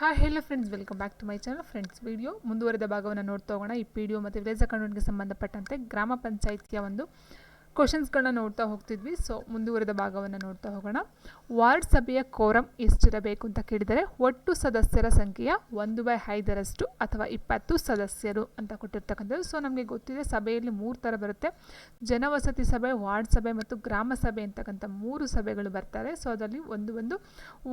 Hi hello friends welcome back to my channel friends video ಮುಂದುವರೆದ ಭಾಗವನ್ನು ನೋಡ್ತಾ ಹೋಗೋಣ. ಈ ಪಿ ಡಿ ಒ ಮತ್ತು ವಿಲೇಜ್ ಅಕೌಂಟ್ಗೆ ಸಂಬಂಧಪಟ್ಟಂತೆ ಗ್ರಾಮ ಪಂಚಾಯಿತಿಯ ಒಂದು ಕ್ವಶನ್ಸ್ಗಳನ್ನ ನೋಡ್ತಾ ಹೋಗ್ತಿದ್ವಿ. ಸೊ ಮುಂದುವರೆದ ಭಾಗವನ್ನು ನೋಡ್ತಾ ಹೋಗೋಣ. ವಾರ್ಡ್ ಸಭೆಯ ಕೋರಂ ಎಷ್ಟಿರಬೇಕು ಅಂತ ಕೇಳಿದರೆ, ಒಟ್ಟು ಸದಸ್ಯರ ಸಂಖ್ಯೆಯ ಒಂದು ಬೈ ಐದರಷ್ಟು ಅಥವಾ ಇಪ್ಪತ್ತು ಸದಸ್ಯರು ಅಂತ ಕೊಟ್ಟಿರ್ತಕ್ಕಂಥದ್ದು. ಸೊ ನಮಗೆ ಗೊತ್ತಿದೆ ಸಭೆಯಲ್ಲಿ ಮೂರು ಥರ ಬರುತ್ತೆ. ಜನವಸತಿ ಸಭೆ, ವಾರ್ಡ್ ಸಭೆ ಮತ್ತು ಗ್ರಾಮ ಸಭೆ ಅಂತಕ್ಕಂಥ ಮೂರು ಸಭೆಗಳು ಬರ್ತಾರೆ. ಸೊ ಅದರಲ್ಲಿ ಒಂದು ಒಂದು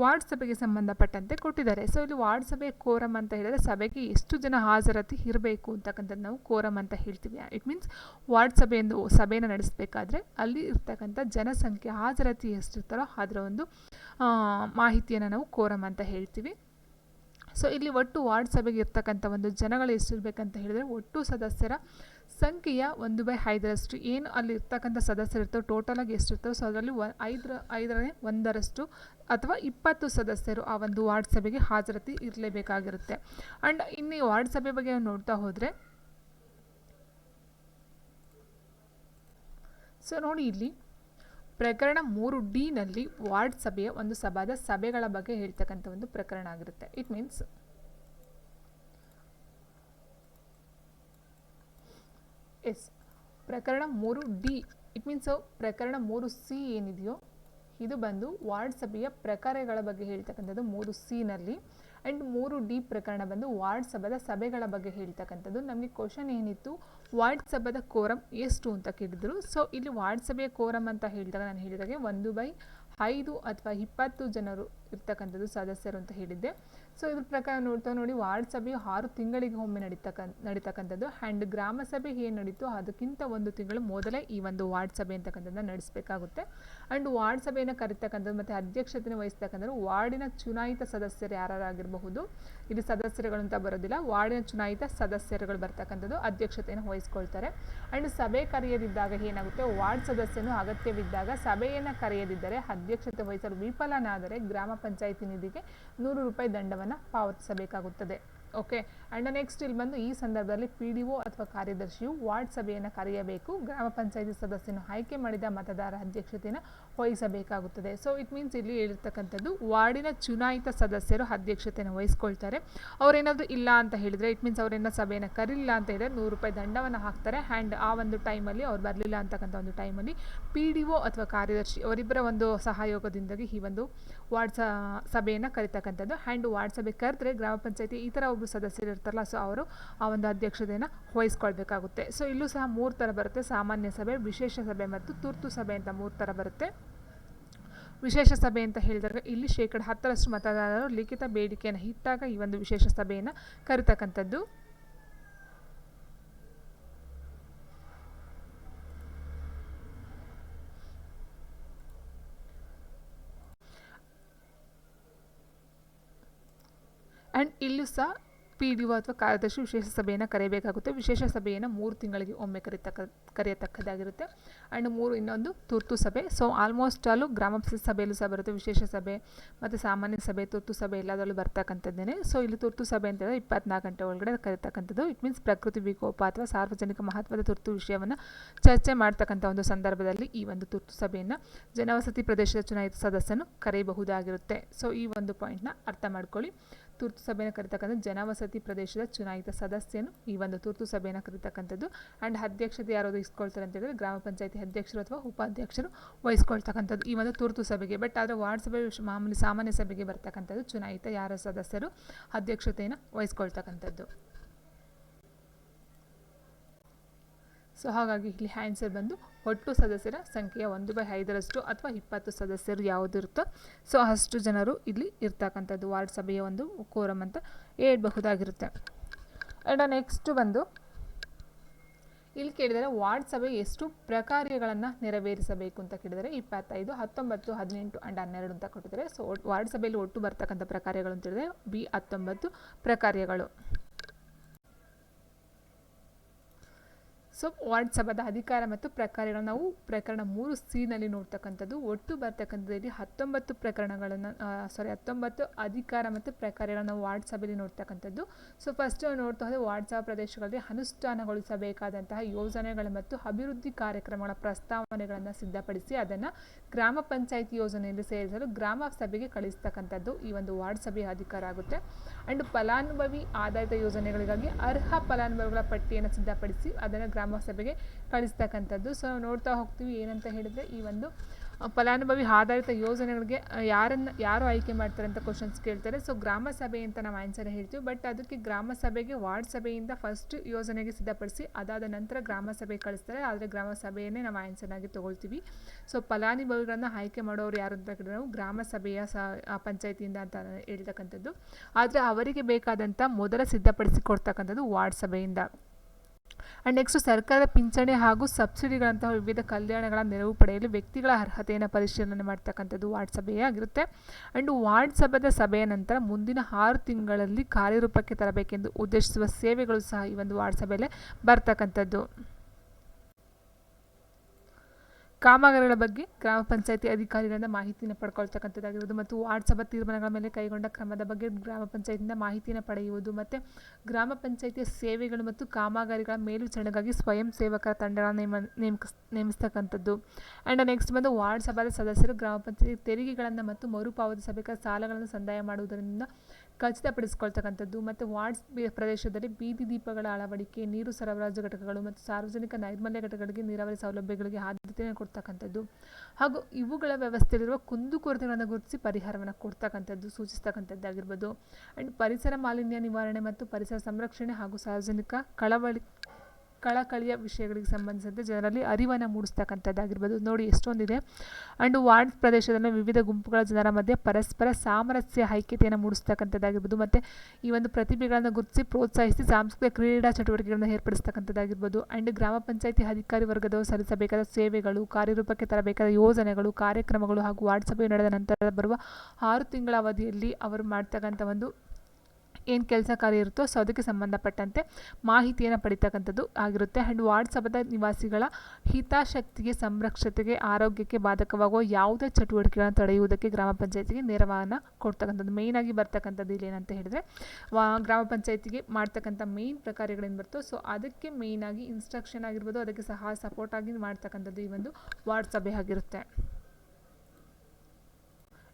ವಾರ್ಡ್ ಸಭೆಗೆ ಸಂಬಂಧಪಟ್ಟಂತೆ ಕೊಟ್ಟಿದ್ದಾರೆ. ಸೊ ಇಲ್ಲಿ ವಾರ್ಡ್ ಸಭೆಯ ಕೋರಂ ಅಂತ ಹೇಳಿದರೆ ಸಭೆಗೆ ಎಷ್ಟು ಜನ ಹಾಜರಾತಿ ಇರಬೇಕು ಅಂತಕ್ಕಂಥದ್ದು ನಾವು ಕೋರಂ ಅಂತ ಹೇಳ್ತೀವಿ. ಇಟ್ ಮೀನ್ಸ್ ವಾರ್ಡ್ ಸಭೆಯೊಂದು ಸಭೆಯನ್ನು ನಡೆಸಬೇಕಾದ್ರೆ ಅಲ್ಲಿ ಇರ್ತಕ್ಕಂಥ ಜನಸಂಖ್ಯೆ, ಹಾಜರಾತಿ ಎಷ್ಟಿರ್ತಾರೋ ಅದರ ಒಂದು ಮಾಹಿತಿಯನ್ನು ನಾವು ಕೋರಮ್ ಅಂತ ಹೇಳ್ತೀವಿ. ಸೊ ಇಲ್ಲಿ ಒಟ್ಟು ವಾರ್ಡ್ ಸಭೆಗೆ ಇರ್ತಕ್ಕಂಥ ಒಂದು ಜನಗಳು ಎಷ್ಟಿರ್ಬೇಕಂತ ಹೇಳಿದರೆ ಒಟ್ಟು ಸದಸ್ಯರ ಸಂಖ್ಯೆಯ ಒಂದು ಬೈ ಐದರಷ್ಟು. ಏನು ಅಲ್ಲಿ ಇರ್ತಕ್ಕಂಥ ಸದಸ್ಯರು ಇರ್ತವೆ ಟೋಟಲಾಗಿ ಎಷ್ಟಿರ್ತವೆ ಸೊ ಅದರಲ್ಲಿ ಒ ಐದರ, ಐದರನೇ ಒಂದರಷ್ಟು ಅಥವಾ ಇಪ್ಪತ್ತು ಸದಸ್ಯರು ಆ ಒಂದು ವಾರ್ಡ್ ಸಭೆಗೆ ಹಾಜರಾತಿ ಇರಲೇಬೇಕಾಗಿರುತ್ತೆ. ಆ್ಯಂಡ್ ಇನ್ನು ವಾರ್ಡ್ ಸಭೆ ಬಗ್ಗೆ ನೋಡ್ತಾ ಹೋದರೆ ಸೊ ನೋಡಿ ಇಲ್ಲಿ ಪ್ರಕರಣ ಮೂರು ಡಿನಲ್ಲಿ ವಾರ್ಡ್ ಸಭೆಯ ಒಂದು ಸಭಾದ ಸಭೆಗಳ ಬಗ್ಗೆ ಹೇಳ್ತಕ್ಕಂಥ ಒಂದು ಪ್ರಕರಣ ಆಗಿರುತ್ತೆ. ಇಟ್ ಮೀನ್ಸ್ ಎಸ್, ಪ್ರಕರಣ ಮೂರು ಡಿ ಇಟ್ ಮೀನ್ಸ್ ಪ್ರಕರಣ ಮೂರು ಸಿ ಏನಿದೆಯೋ, ಇದು ಬಂದು ವಾರ್ಡ್ ಸಭೆಯ ಪ್ರಕಾರಗಳ ಬಗ್ಗೆ ಹೇಳ್ತಕ್ಕಂಥದ್ದು ಮೂರು ಸಿನಲ್ಲಿ ಆ್ಯಂಡ್ ಮೂರು ಡಿ ಪ್ರಕರಣ ಬಂದು ವಾರ್ಡ್ ಸಭಾದ ಸಭೆಗಳ ಬಗ್ಗೆ ಹೇಳ್ತಕ್ಕಂಥದ್ದು. ನಮಗೆ ಕ್ವಶನ್ ಏನಿತ್ತು? ವಾರ್ಡ್ ಸಭಾದ ಕೋರಂ ಎಷ್ಟು ಅಂತ ಕೇಳಿದ್ರು. ಸೊ ಇಲ್ಲಿ ವಾರ್ಡ್ ಸಭೆಯ ಕೋರಂ ಅಂತ ಹೇಳಿದಾಗ ನಾನು ಹೇಳಿದಾಗೆ ಒಂದು ಬೈ ಐದು ಅಥವಾ ಇಪ್ಪತ್ತು ಜನರು ಇರ್ತಕ್ಕಂಥದ್ದು ಸದಸ್ಯರು ಅಂತ ಹೇಳಿದ್ದೆ. ಸೊ ಇದ್ರ ಪ್ರಕಾರ ನೋಡ್ತಾ ನೋಡಿ ವಾರ್ಡ್ ಸಭೆ ಆರು ತಿಂಗಳಿಗೆ ಒಮ್ಮೆ ನಡೀತಕ್ಕ, ನಡೀತಕ್ಕಂಥದ್ದು. ಆ್ಯಂಡ್ ಗ್ರಾಮ ಸಭೆ ಏನು ನಡೀತು ಅದಕ್ಕಿಂತ ಒಂದು ತಿಂಗಳು ಮೊದಲೇ ಈ ಒಂದು ವಾರ್ಡ್ ಸಭೆ ಅಂತಕ್ಕಂಥದ್ದನ್ನ ನಡೆಸಬೇಕಾಗುತ್ತೆ. ಆ್ಯಂಡ್ ವಾರ್ಡ್ ಸಭೆಯನ್ನು ಕರೀತಕ್ಕಂಥದ್ದು ಮತ್ತು ಅಧ್ಯಕ್ಷತೆಯನ್ನು ವಹಿಸ್ತಕ್ಕಂಥದ್ದು ವಾರ್ಡಿನ ಚುನಾಯಿತ ಸದಸ್ಯರು ಯಾರಾಗಿರಬಹುದು ಇಲ್ಲಿ ಸದಸ್ಯರುಗಳು ಅಂತ ಬರೋದಿಲ್ಲ. ವಾರ್ಡಿನ ಚುನಾಯಿತ ಸದಸ್ಯರುಗಳು ಬರ್ತಕ್ಕಂಥದ್ದು ಅಧ್ಯಕ್ಷತೆಯನ್ನು ವಹಿಸ್ಕೊಳ್ತಾರೆ. ಆ್ಯಂಡ್ ಸಭೆ ಕರೆಯದಿದ್ದಾಗ ಏನಾಗುತ್ತೆ? ವಾರ್ಡ್ ಸದಸ್ಯನು ಅಗತ್ಯವಿದ್ದಾಗ ಸಭೆಯನ್ನು ಕರೆಯದಿದ್ದರೆ ಅಧ್ಯಕ್ಷತೆ ವಹಿಸಲು ವಿಫಲನಾದರೆ ಗ್ರಾಮ ಪಂಚಾಯಿತಿ ನಿಧಿಗೆ ನೂರು ರೂಪಾಯಿ ದಂಡವನ್ನು ಪಾವತಿಸಬೇಕಾಗುತ್ತದೆ. ಓಕೆ ಅಂಡ್ ನೆಕ್ಸ್ಟ್ ಇಲ್ಲಿ ಬಂದು ಈ ಸಂದರ್ಭದಲ್ಲಿ ಪಿ ಡಿ ಒ ಅಥವಾ ಕಾರ್ಯದರ್ಶಿಯು ವಾರ್ಡ್ ಸಭೆಯನ್ನು ಕರೆಯಬೇಕು. ಗ್ರಾಮ ಪಂಚಾಯಿತಿ ಸದಸ್ಯನು ಆಯ್ಕೆ ಮಾಡಿದ ಮತದಾರ ಅಧ್ಯಕ್ಷತೆಯನ್ನು ವಹಿಸಬೇಕಾಗುತ್ತದೆ ಸೊ ಇಟ್ ಮೀನ್ಸ್ ಇಲ್ಲಿ ಹೇಳಿರ್ತಕ್ಕಂಥದ್ದು ವಾರ್ಡಿನ ಚುನಾಯಿತ ಸದಸ್ಯರು ಅಧ್ಯಕ್ಷತೆಯನ್ನು ವಹಿಸ್ಕೊಳ್ತಾರೆ. ಅವರೇನಾದರೂ ಇಲ್ಲ ಅಂತ ಹೇಳಿದರೆ ಇಟ್ ಮೀನ್ಸ್ ಅವರೇನ ಸಭೆಯನ್ನು ಕರೀಲಿಲ್ಲ ಅಂತ ಹೇಳಿದ್ರೆ ನೂರು ರೂಪಾಯಿ ದಂಡವನ್ನು ಹಾಕ್ತಾರೆ. ಆ್ಯಂಡ್ ಆ ಒಂದು ಟೈಮಲ್ಲಿ ಅವ್ರು ಬರಲಿಲ್ಲ ಅಂತಕ್ಕಂಥ ಒಂದು ಟೈಮಲ್ಲಿ ಪಿ ಡಿ ಒ ಅಥವಾ ಕಾರ್ಯದರ್ಶಿ ಅವರಿಬ್ಬರ ಒಂದು ಸಹಯೋಗದಿಂದಾಗಿ ಈ ಒಂದು ವಾರ್ಡ್ ಸಭೆಯನ್ನು ಕರಿತಕ್ಕಂಥದ್ದು. ಆ್ಯಂಡ್ ವಾರ್ಡ್ ಸಭೆ ಕರೆದ್ರೆ ಗ್ರಾಮ ಪಂಚಾಯತಿ ಈ ಥರ ಒಬ್ಬರು ಸದಸ್ಯರು ಇರ್ತಾರಲ್ಲ ಸೊ ಅವರು ಆ ಒಂದು ಅಧ್ಯಕ್ಷತೆಯನ್ನು ವಹಿಸ್ಕೊಳ್ಬೇಕಾಗುತ್ತೆ. ಸೊ ಇಲ್ಲೂ ಸಹ ಮೂರು ಥರ ಬರುತ್ತೆ. ಸಾಮಾನ್ಯ ಸಭೆ, ವಿಶೇಷ ಸಭೆ ಮತ್ತು ತುರ್ತು ಸಭೆ ಅಂತ ಮೂರು ಥರ ಬರುತ್ತೆ. ವಿಶೇಷ ಸಭೆ ಅಂತ ಹೇಳಿದಾಗ ಇಲ್ಲಿ ಶೇಕಡ ಹತ್ತರಷ್ಟು ಮತದಾರರು ಲಿಖಿತ ಬೇಡಿಕೆಯನ್ನು ಇಟ್ಟಾಗ ಈ ಒಂದು ವಿಶೇಷ ಸಭೆಯನ್ನು ಕರಿತಕ್ಕಂಥದ್ದು. ಆ್ಯಂಡ್ ಇಲ್ಲೂ ಸಹ ಪಿ ಡಿ ಒ ಅಥವಾ ಕಾರ್ಯದರ್ಶಿ ವಿಶೇಷ ಸಭೆಯನ್ನು ಕರೆಯಬೇಕಾಗುತ್ತೆ. ವಿಶೇಷ ಸಭೆಯನ್ನು ಮೂರು ತಿಂಗಳಿಗೆ ಒಮ್ಮೆ ಕರೀತಕ್ಕ, ಕರೆಯತಕ್ಕದ್ದಾಗಿರುತ್ತೆ. ಆ್ಯಂಡ್ ಮೂರು ಇನ್ನೊಂದು ತುರ್ತು ಸಭೆ. ಸೊ ಆಲ್ಮೋಸ್ಟ್ ಆಲು ಗ್ರಾಮ ಸಭೆಯಲ್ಲೂ ಸಹ ಬರುತ್ತೆ ವಿಶೇಷ ಸಭೆ. ಮತ್ತು ಸಾಮಾನ್ಯ ಸಭೆ, ತುರ್ತು ಸಭೆ ಎಲ್ಲದರಲ್ಲೂ ಬರ್ತಕ್ಕಂಥದ್ದೇನೆ. ಸೊ, ಇಲ್ಲಿ ತುರ್ತು ಸಭೆ ಅಂತ ಹೇಳಿದ್ರೆ ಇಪ್ಪತ್ನಾಲ್ಕು ಗಂಟೆ ಒಳಗಡೆ ಕರೀತಕ್ಕಂಥದ್ದು. ಇಟ್ ಮೀನ್ಸ್ ಪ್ರಕೃತಿ ವಿಕೋಪ ಅಥವಾ ಸಾರ್ವಜನಿಕ ಮಹತ್ವದ ತುರ್ತು ವಿಷಯವನ್ನು ಚರ್ಚೆ ಮಾಡ್ತಕ್ಕಂಥ ಒಂದು ಸಂದರ್ಭದಲ್ಲಿ ಈ ಒಂದು ತುರ್ತು ಸಭೆಯನ್ನು ಜನವಸತಿ ಪ್ರದೇಶದ ಚುನಾಯಿತ ಸದಸ್ಯನು ಕರೆಯಬಹುದಾಗಿರುತ್ತೆ. ಸೊ, ಈ ಒಂದು ಪಾಯಿಂಟ್ನ ಅರ್ಥ ಮಾಡ್ಕೊಳ್ಳಿ. ತುರ್ತು ಸಭೆಯನ್ನು ಕರೀತಕ್ಕಂಥ ಜನವಸತಿ ಪ್ರದೇಶದ ಚುನಾಯಿತ ಸದಸ್ಯನು ಈ ಒಂದು ತುರ್ತು ಸಭೆಯನ್ನು ಕರೀತಕ್ಕಂಥದ್ದು. ಆ್ಯಂಡ್ ಅಧ್ಯಕ್ಷತೆ ಯಾರು ವಹಿಸ್ಕೊಳ್ತಾರೆ ಅಂತ ಹೇಳಿದ್ರೆ ಗ್ರಾಮ ಪಂಚಾಯತಿ ಅಧ್ಯಕ್ಷರು ಅಥವಾ ಉಪಾಧ್ಯಕ್ಷರು ವಹಿಸ್ಕೊಳ್ತಕ್ಕಂಥದ್ದು ಈ ಒಂದು ತುರ್ತು ಸಭೆಗೆ. ಬಟ್ ಆದರೆ ವಾರ್ಡ್ ಸಭೆ ಮಾಮೂಲಿ ಸಾಮಾನ್ಯ ಸಭೆಗೆ ಬರ್ತಕ್ಕಂಥದ್ದು ಚುನಾಯಿತ ಯಾರ ಸದಸ್ಯರು ಅಧ್ಯಕ್ಷತೆಯನ್ನು ವಹಿಸ್ಕೊಳ್ತಕ್ಕಂಥದ್ದು. ಸೊ ಹಾಗಾಗಿ ಇಲ್ಲಿ ಆನ್ಸರ್ ಬಂದು ಒಟ್ಟು ಸದಸ್ಯರ ಸಂಖ್ಯೆಯ ಒಂದು ಬೈ ಐದರಷ್ಟು ಅಥವಾ ಇಪ್ಪತ್ತು ಸದಸ್ಯರು ಯಾವುದು ಇರುತ್ತೋ ಸೊ ಅಷ್ಟು ಜನರು ಇಲ್ಲಿ ಇರ್ತಕ್ಕಂಥದ್ದು ವಾರ್ಡ್ ಸಭೆಯ ಒಂದು ಕೋರಮ್ ಅಂತ ಹೇಳ್ಬಹುದಾಗಿರುತ್ತೆ. ಆ್ಯಂಡ್ ನೆಕ್ಸ್ಟ್ ಬಂದು ಇಲ್ಲಿ ಕೇಳಿದರೆ ವಾರ್ಡ್ ಸಭೆ ಎಷ್ಟು ಪ್ರಕಾರ್ಯಗಳನ್ನು ನೆರವೇರಿಸಬೇಕು ಅಂತ ಕೇಳಿದರೆ ಇಪ್ಪತ್ತೈದು, ಹತ್ತೊಂಬತ್ತು, ಹದಿನೆಂಟು ಆ್ಯಂಡ್ ಹನ್ನೆರಡು ಅಂತ ಕೊಟ್ಟಿದ್ದಾರೆ. ಸೊ ವಾರ್ಡ್ ಸಭೆಯಲ್ಲಿ ಒಟ್ಟು ಬರ್ತಕ್ಕಂಥ ಪ್ರಕಾರ್ಯಗಳು ಅಂತ ಹೇಳಿದರೆ ಬಿ ಹತ್ತೊಂಬತ್ತು ಪ್ರಕಾರ್ಯಗಳು. ಸೊ ವಾರ್ಡ್ ಸಭಾದ ಅಧಿಕಾರ ಮತ್ತು ಪ್ರಕಾರಗಳು ನಾವು ಪ್ರಕರಣ ಮೂರು ಸಿನಲ್ಲಿ ನೋಡ್ತಕ್ಕಂಥದ್ದು. ಒಟ್ಟು ಬರ್ತಕ್ಕಂಥದ್ದಲ್ಲಿ ಹತ್ತೊಂಬತ್ತು ಪ್ರಕರಣಗಳನ್ನು ಸಾರಿ ಹತ್ತೊಂಬತ್ತು ಅಧಿಕಾರ ಮತ್ತು ಪ್ರಕಾರಗಳನ್ನು ನಾವು ವಾರ್ಡ್ ಸಭೆಯಲ್ಲಿ ನೋಡ್ತಕ್ಕಂಥದ್ದು. ಸೊ ಫಸ್ಟ್ ನೋಡ್ತಾ ಹೋದರೆ ವಾರ್ಡ್ ಸಭಾ ಪ್ರದೇಶಗಳಲ್ಲಿ ಅನುಷ್ಠಾನಗೊಳಿಸಬೇಕಾದಂತಹ ಯೋಜನೆಗಳು ಮತ್ತು ಅಭಿವೃದ್ಧಿ ಕಾರ್ಯಕ್ರಮಗಳ ಪ್ರಸ್ತಾವನೆಗಳನ್ನು ಸಿದ್ಧಪಡಿಸಿ ಅದನ್ನು ಗ್ರಾಮ ಪಂಚಾಯಿತಿ ಯೋಜನೆಯಲ್ಲಿ ಸೇರಿಸಲು ಗ್ರಾಮ ಸಭೆಗೆ ಕಳಿಸ್ತಕ್ಕಂಥದ್ದು ಈ ಒಂದು ವಾರ್ಡ್ ಸಭೆಯ ಅಧಿಕಾರ ಆಗುತ್ತೆ. ಆ್ಯಂಡ್ ಫಲಾನುಭವಿ ಆಧಾರಿತ ಯೋಜನೆಗಳಿಗಾಗಿ ಅರ್ಹ ಫಲಾನುಭವಿಗಳ ಪಟ್ಟಿಯನ್ನು ಸಿದ್ಧಪಡಿಸಿ ಅದನ್ನು ಗ್ರಾಮ ಸಭೆಗೆ ಕಳಿಸ್ತಕ್ಕಂಥದ್ದು ಸೊ ನೋಡ್ತಾ ಹೋಗ್ತೀವಿ ಏನಂತ ಹೇಳಿದರೆ ಈ ಒಂದು ಫಲಾನುಭವಿ ಆಧಾರಿತ ಯೋಜನೆಗಳಿಗೆ ಯಾರನ್ನು, ಯಾರು ಆಯ್ಕೆ ಮಾಡ್ತಾರೆ ಅಂತ ಕ್ವಶನ್ಸ್ ಕೇಳ್ತಾರೆ. ಸೊ ಗ್ರಾಮ ಸಭೆ ಅಂತ ನಾವು ಆನ್ಸರ್ ಹೇಳ್ತೀವಿ. ಬಟ್ ಅದಕ್ಕೆ ಗ್ರಾಮ ಸಭೆಗೆ, ವಾರ್ಡ್ ಸಭೆಯಿಂದ ಫಸ್ಟ್ ಯೋಜನೆಗೆ ಸಿದ್ಧಪಡಿಸಿ, ಅದಾದ ನಂತರ ಗ್ರಾಮ ಸಭೆ ಕಳಿಸ್ತಾರೆ. ಆದರೆ ಗ್ರಾಮ ಸಭೆಯನ್ನೇ ನಾವು ಆನ್ಸರ್ ಆಗಿ ತೊಗೊಳ್ತೀವಿ. ಸೊ ಫಲಾನುಭವಿಗಳನ್ನು ಆಯ್ಕೆ ಮಾಡೋರು ಯಾರು ಅಂತ ಕೇಳಿದ್ರೆ ನಾವು ಗ್ರಾಮ ಸಭೆಯ ಸ ಪಂಚಾಯತಿಯಿಂದ ಅಂತ ಹೇಳ್ತಕ್ಕಂಥದ್ದು. ಆದರೆ ಅವರಿಗೆ ಬೇಕಾದಂಥ ಮೊದಲ ಸಿದ್ಧಪಡಿಸಿ ಕೊಡ್ತಕ್ಕಂಥದ್ದು ವಾರ್ಡ್ ಸಭೆಯಿಂದ. ಆ್ಯಂಡ್ ನೆಕ್ಸ್ಟು ಸರ್ಕಾರದ ಪಿಂಚಣಿ ಹಾಗೂ ಸಬ್ಸಿಡಿಗಳಂತಹ ವಿವಿಧ ಕಲ್ಯಾಣಗಳ ನೆರವು ಪಡೆಯಲು ವ್ಯಕ್ತಿಗಳ ಅರ್ಹತೆಯನ್ನು ಪರಿಶೀಲನೆ ಮಾಡ್ತಕ್ಕಂಥದ್ದು ವಾರ್ಡ್ ಸಭೆಯೇ ಆಗಿರುತ್ತೆ. ಆ್ಯಂಡ್ ವಾರ್ಡ್ ಸಭೆದ ಸಭೆಯ ನಂತರ ಮುಂದಿನ ಆರು ತಿಂಗಳಲ್ಲಿ ಕಾರ್ಯರೂಪಕ್ಕೆ ತರಬೇಕೆಂದು ಉದ್ದೇಶಿಸುವ ಸೇವೆಗಳು ಸಹ ಈ ಒಂದು ವಾರ್ಡ್ ಸಭೆಯಲ್ಲೇ ಬರ್ತಕ್ಕಂಥದ್ದು. ಕಾಮಗಾರಿಗಳ ಬಗ್ಗೆ ಗ್ರಾಮ ಪಂಚಾಯಿತಿ ಅಧಿಕಾರಿಗಳಿಂದ ಮಾಹಿತಿಯನ್ನು ಪಡ್ಕೊಳ್ತಕ್ಕಂಥದ್ದಾಗಿರ್ಬೋದು ಮತ್ತು ವಾರ್ಡ್ ಸಭಾ ತೀರ್ಮಾನಗಳ ಮೇಲೆ ಕೈಗೊಂಡ ಕ್ರಮದ ಬಗ್ಗೆ ಗ್ರಾಮ ಪಂಚಾಯತಿಯಿಂದ ಮಾಹಿತಿಯನ್ನು ಪಡೆಯುವುದು ಮತ್ತು ಗ್ರಾಮ ಪಂಚಾಯಿತಿಯ ಸೇವೆಗಳು ಮತ್ತು ಕಾಮಗಾರಿಗಳ ಮೇಲ್ವಿಚಾರಣೆಗಾಗಿ ಸ್ವಯಂ ಸೇವಕರ ತಂಡಗಳನ್ನು ನೇಮ ನೇಮಕ ನೇಮಿಸ್ತಕ್ಕಂಥದ್ದು. ಆ್ಯಂಡ್ ನೆಕ್ಸ್ಟ್ ಬಂದು ವಾರ್ಡ್ ಸಭಾದ ಸದಸ್ಯರು ಗ್ರಾಮ ಪಂಚಾಯತಿ ತೆರಿಗೆಗಳನ್ನು ಮತ್ತು ಮರುಪಾವತಿಸಬೇಕಾದ ಸಾಲಗಳನ್ನು ಸಂದಾಯ ಮಾಡುವುದರಿಂದ ಖಚಿತಪಡಿಸಿಕೊಳ್ತಕ್ಕಂಥದ್ದು ಮತ್ತು ವಾರ್ಡ್ಸ್ ಪ್ರದೇಶದಲ್ಲಿ ಬೀದಿ ದೀಪಗಳ ಅಳವಡಿಕೆ, ನೀರು ಸರಬರಾಜು ಘಟಕಗಳು ಮತ್ತು ಸಾರ್ವಜನಿಕ ನೈರ್ಮಲ್ಯ ಘಟಕಗಳಿಗೆ ನೀರಾವರಿ ಸೌಲಭ್ಯಗಳಿಗೆ ಆದ್ಯತೆಯನ್ನು ಕೊಡ್ತಕ್ಕಂಥದ್ದು. ಹಾಗೂ ಇವುಗಳ ವ್ಯವಸ್ಥೆಯಲ್ಲಿರುವ ಕುಂದುಕೊರತೆಗಳನ್ನು ಗುರುತಿಸಿ ಪರಿಹಾರವನ್ನು ಕೊಡ್ತಕ್ಕಂಥದ್ದು ಸೂಚಿಸ್ತಕ್ಕಂಥದ್ದಾಗಿರ್ಬೋದು. ಆ್ಯಂಡ್ ಪರಿಸರ ಮಾಲಿನ್ಯ ನಿವಾರಣೆ ಮತ್ತು ಪರಿಸರ ಸಂರಕ್ಷಣೆ ಹಾಗೂ ಸಾರ್ವಜನಿಕ ಕಳವಳಿ ಕಳಕಳಿಯ ವಿಷಯಗಳಿಗೆ ಸಂಬಂಧಿಸಿದಂತೆ ಜನರಲ್ಲಿ ಅರಿವನ್ನು ಮೂಡಿಸ್ತಕ್ಕಂಥದ್ದಾಗಿರ್ಬೋದು. ನೋಡಿ, ಎಷ್ಟೊಂದಿದೆ. ಆ್ಯಂಡ್ ವಾರ್ಡ್ ಪ್ರದೇಶದಲ್ಲಿ ವಿವಿಧ ಗುಂಪುಗಳ ಜನರ ಮಧ್ಯೆ ಪರಸ್ಪರ ಸಾಮರಸ್ಯ, ಐಕ್ಯತೆಯನ್ನು ಮೂಡಿಸ್ತಕ್ಕಂಥದ್ದಾಗಿರ್ಬೋದು. ಮತ್ತು ಈ ಒಂದು ಪ್ರತಿಭೆಗಳನ್ನು ಗುರುತಿಸಿ ಪ್ರೋತ್ಸಾಹಿಸಿ ಸಾಂಸ್ಕೃತಿಕ ಕ್ರೀಡಾ ಚಟುವಟಿಕೆಗಳನ್ನು ಏರ್ಪಡಿಸ್ತಕ್ಕಂಥದ್ದಾಗಿರ್ಬೋದು. ಆ್ಯಂಡ್ ಗ್ರಾಮ ಪಂಚಾಯಿತಿ ಅಧಿಕಾರಿ ವರ್ಗದವರು ಸಲ್ಲಿಸಬೇಕಾದ ಸೇವೆಗಳು, ಕಾರ್ಯರೂಪಕ್ಕೆ ತರಬೇಕಾದ ಯೋಜನೆಗಳು, ಕಾರ್ಯಕ್ರಮಗಳು ಹಾಗೂ ವಾರ್ಡ್ ಸಭೆ ನಡೆದ ನಂತರ ಬರುವ ಆರು ತಿಂಗಳ ಅವಧಿಯಲ್ಲಿ ಅವರು ಮಾಡ್ತಕ್ಕಂಥ ಒಂದು ಏನು ಕೆಲಸ ಕಾರ್ಯ ಇರುತ್ತೋ ಸೊ ಅದಕ್ಕೆ ಸಂಬಂಧಪಟ್ಟಂತೆ ಮಾಹಿತಿಯನ್ನು ಪಡಿತಕ್ಕಂಥದ್ದು ಆಗಿರುತ್ತೆ. ಆ್ಯಂಡ್ ವಾರ್ಡ್ ಸಭಾದ ನಿವಾಸಿಗಳ ಹಿತಾಸಕ್ತಿಗೆ, ಸಂರಕ್ಷತೆಗೆ, ಆರೋಗ್ಯಕ್ಕೆ ಬಾಧಕವಾಗುವ ಯಾವುದೇ ಚಟುವಟಿಕೆಗಳನ್ನು ತಡೆಯುವುದಕ್ಕೆ ಗ್ರಾಮ ಪಂಚಾಯತಿಗೆ ನೆರವನ್ನು ಕೊಡ್ತಕ್ಕಂಥದ್ದು. ಮೇಯ್ನಾಗಿ ಬರ್ತಕ್ಕಂಥದ್ದು ಇಲ್ಲಿ ಏನಂತ ಹೇಳಿದ್ರೆ, ವಾ, ಗ್ರಾಮ ಪಂಚಾಯತಿಗೆ ಮಾಡ್ತಕ್ಕಂಥ ಮೇಯ್ನ್ ಪ್ರಕಾರಗಳೇನು ಬರ್ತೋ, ಸೊ ಅದಕ್ಕೆ ಮೇಯ್ನಾಗಿ ಇನ್ಸ್ಟ್ರಕ್ಷನ್ ಆಗಿರ್ಬೋದು, ಅದಕ್ಕೆ ಸಹ ಸಪೋರ್ಟ್ ಆಗಿ ಮಾಡ್ತಕ್ಕಂಥದ್ದು ಈ ಒಂದು ವಾರ್ಡ್ ಸಭೆ ಆಗಿರುತ್ತೆ.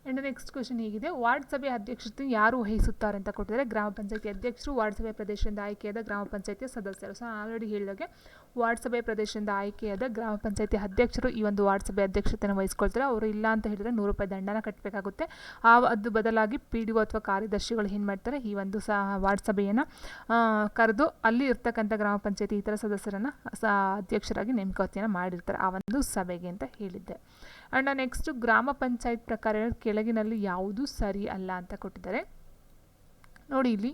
ಆ್ಯಂಡ್ ನೆಕ್ಸ್ಟ್ ಕ್ವಶನ್ ಹೀಗಿದೆ, ವಾರ್ಡ್ ಸಭೆ ಅಧ್ಯಕ್ಷತೆ ಯಾರು ವಹಿಸುತ್ತಾರೆ ಅಂತ ಕೊಟ್ಟಿದ್ದಾರೆ. ಗ್ರಾಮ ಪಂಚಾಯತಿ ಅಧ್ಯಕ್ಷರು, ವಾರ್ಡ್ ಸಭೆ ಪ್ರದೇಶದಿಂದ ಆಯ್ಕೆಯಾದ ಗ್ರಾಮ ಪಂಚಾಯತಿಯ ಸದಸ್ಯರು. ಸೊ ಆಲ್ರೆಡಿ ಹೇಳಿದಾಗೆ, ವಾರ್ಡ್ ಸಭೆ ಪ್ರದೇಶದಿಂದ ಆಯ್ಕೆಯಾದ ಗ್ರಾಮ ಪಂಚಾಯತಿ ಅಧ್ಯಕ್ಷರು ಈ ಒಂದು ವಾರ್ಡ್ ಸಭೆ ಅಧ್ಯಕ್ಷತೆಯನ್ನು ವಹಿಸ್ಕೊಳ್ತಾರೆ. ಅವರು ಇಲ್ಲ ಅಂತ ಹೇಳಿದರೆ ನೂರು ರೂಪಾಯಿ ದಂಡನ ಕಟ್ಟಬೇಕಾಗುತ್ತೆ ಆ, ಅದು ಬದಲಾಗಿ ಪಿ ಡಿ ಒ ಅಥವಾ ಕಾರ್ಯದರ್ಶಿಗಳು ಏನು ಮಾಡ್ತಾರೆ, ಈ ಒಂದು ಸಹ ವಾರ್ಡ್ ಸಭೆಯನ್ನು ಕರೆದು ಅಲ್ಲಿ ಇರ್ತಕ್ಕಂಥ ಗ್ರಾಮ ಪಂಚಾಯತಿ ಇತರ ಸದಸ್ಯರನ್ನು ಅಧ್ಯಕ್ಷರಾಗಿ ನೇಮಕಾತಿಯನ್ನು ಮಾಡಿರ್ತಾರೆ. ಆ ಒಂದು ಸಭೆಗೆ ಅಂತ ಹೇಳಿದ್ದೆ. ಆ್ಯಂಡ್ ನೆಕ್ಸ್ಟ್ ಗ್ರಾಮ ಪಂಚಾಯತ್ ಪ್ರಕಾರ ಕೆಳಗಿನಲ್ಲಿ ಯಾವುದೂ ಸರಿ ಅಲ್ಲ ಅಂತ ಕೊಟ್ಟಿದ್ದಾರೆ. ನೋಡಿ ಇಲ್ಲಿ.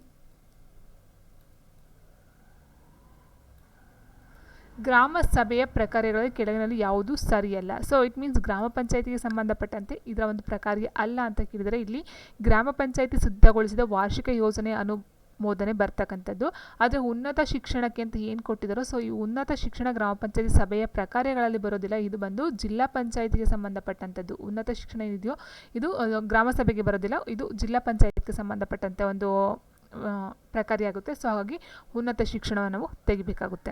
ಗ್ರಾಮ ಸಭೆಯ ಪ್ರಕಾರಗಳಲ್ಲಿ ಕೆಳಗಿನಲ್ಲಿ ಯಾವುದು ಸರಿಯಲ್ಲ ಸೊ ಇಟ್ ಮೀನ್ಸ್ ಗ್ರಾಮ ಪಂಚಾಯತಿಗೆ ಸಂಬಂಧಪಟ್ಟಂತೆ ಇದರ ಒಂದು ಪ್ರಕಾರ ಅಲ್ಲ ಅಂತ ಕೇಳಿದರೆ ಇಲ್ಲಿ ಗ್ರಾಮ ಪಂಚಾಯತಿ ಸಿದ್ಧಗೊಳಿಸಿದ ವಾರ್ಷಿಕ ಯೋಜನೆ ಅನುಮೋದನೆ ಬರ್ತಕ್ಕಂಥದ್ದು. ಆದರೆ ಉನ್ನತ ಶಿಕ್ಷಣಕ್ಕೆ ಅಂತ ಏನು ಕೊಟ್ಟಿದ್ದಾರೋ ಸೊ ಈ ಉನ್ನತ ಶಿಕ್ಷಣ ಗ್ರಾಮ ಪಂಚಾಯತಿ ಸಭೆಯ ಪ್ರಕಾರಗಳಲ್ಲಿ ಬರೋದಿಲ್ಲ. ಇದು ಬಂದು ಜಿಲ್ಲಾ ಪಂಚಾಯತಿಗೆ ಸಂಬಂಧಪಟ್ಟಂಥದ್ದು. ಉನ್ನತ ಶಿಕ್ಷಣ ಏನಿದೆಯೋ, ಇದು ಗ್ರಾಮ ಸಭೆಗೆ ಬರೋದಿಲ್ಲ. ಇದು ಜಿಲ್ಲಾ ಪಂಚಾಯತ್ಗೆ ಸಂಬಂಧಪಟ್ಟಂತೆ ಒಂದು ಪ್ರಕಾರ ಪ್ರಕಾರಿಯಾಗುತ್ತೆ ಸೊ ಹಾಗಾಗಿ ಉನ್ನತ ಶಿಕ್ಷಣವನ್ನು ನಾವು ತೆಗಿಬೇಕಾಗುತ್ತೆ.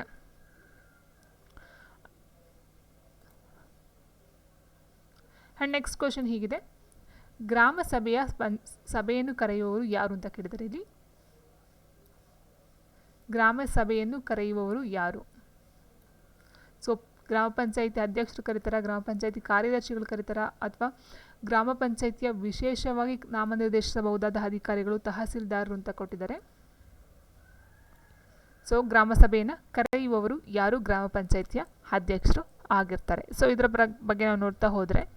ಆ್ಯಂಡ್ ನೆಕ್ಸ್ಟ್ ಕ್ವಶನ್ ಹೀಗಿದೆ. ಗ್ರಾಮ ಸಭೆಯ ಸಭೆಯನ್ನು ಕರೆಯುವವರು ಯಾರು ಅಂತ ಕೇಳಿದರೆ ಇಲ್ಲಿ ಗ್ರಾಮ ಸಭೆಯನ್ನು ಕರೆಯುವವರು ಯಾರು? ಸೊ, ಗ್ರಾಮ ಪಂಚಾಯಿತಿ ಅಧ್ಯಕ್ಷರು ಕರೀತಾರ, ಗ್ರಾಮ ಪಂಚಾಯಿತಿ ಕಾರ್ಯದರ್ಶಿಗಳು ಕರೀತಾರ, ಅಥವಾ ಗ್ರಾಮ ಪಂಚಾಯಿತಿಯ ವಿಶೇಷವಾಗಿ ನಾಮನಿರ್ದೇಶಿಸಬಹುದಾದ ಅಧಿಕಾರಿಗಳು, ತಹಸೀಲ್ದಾರರು ಅಂತ ಕೊಟ್ಟಿದ್ದಾರೆ. ಸೊ, ಗ್ರಾಮ ಸಭೆಯನ್ನು ಕರೆಯುವವರು ಯಾರು? ಗ್ರಾಮ ಪಂಚಾಯಿತಿಯ ಅಧ್ಯಕ್ಷರು ಆಗಿರ್ತಾರೆ. ಸೊ, ಇದರ ಬಗ್ಗೆ ನಾವು ನೋಡ್ತಾ ಹೋದರೆ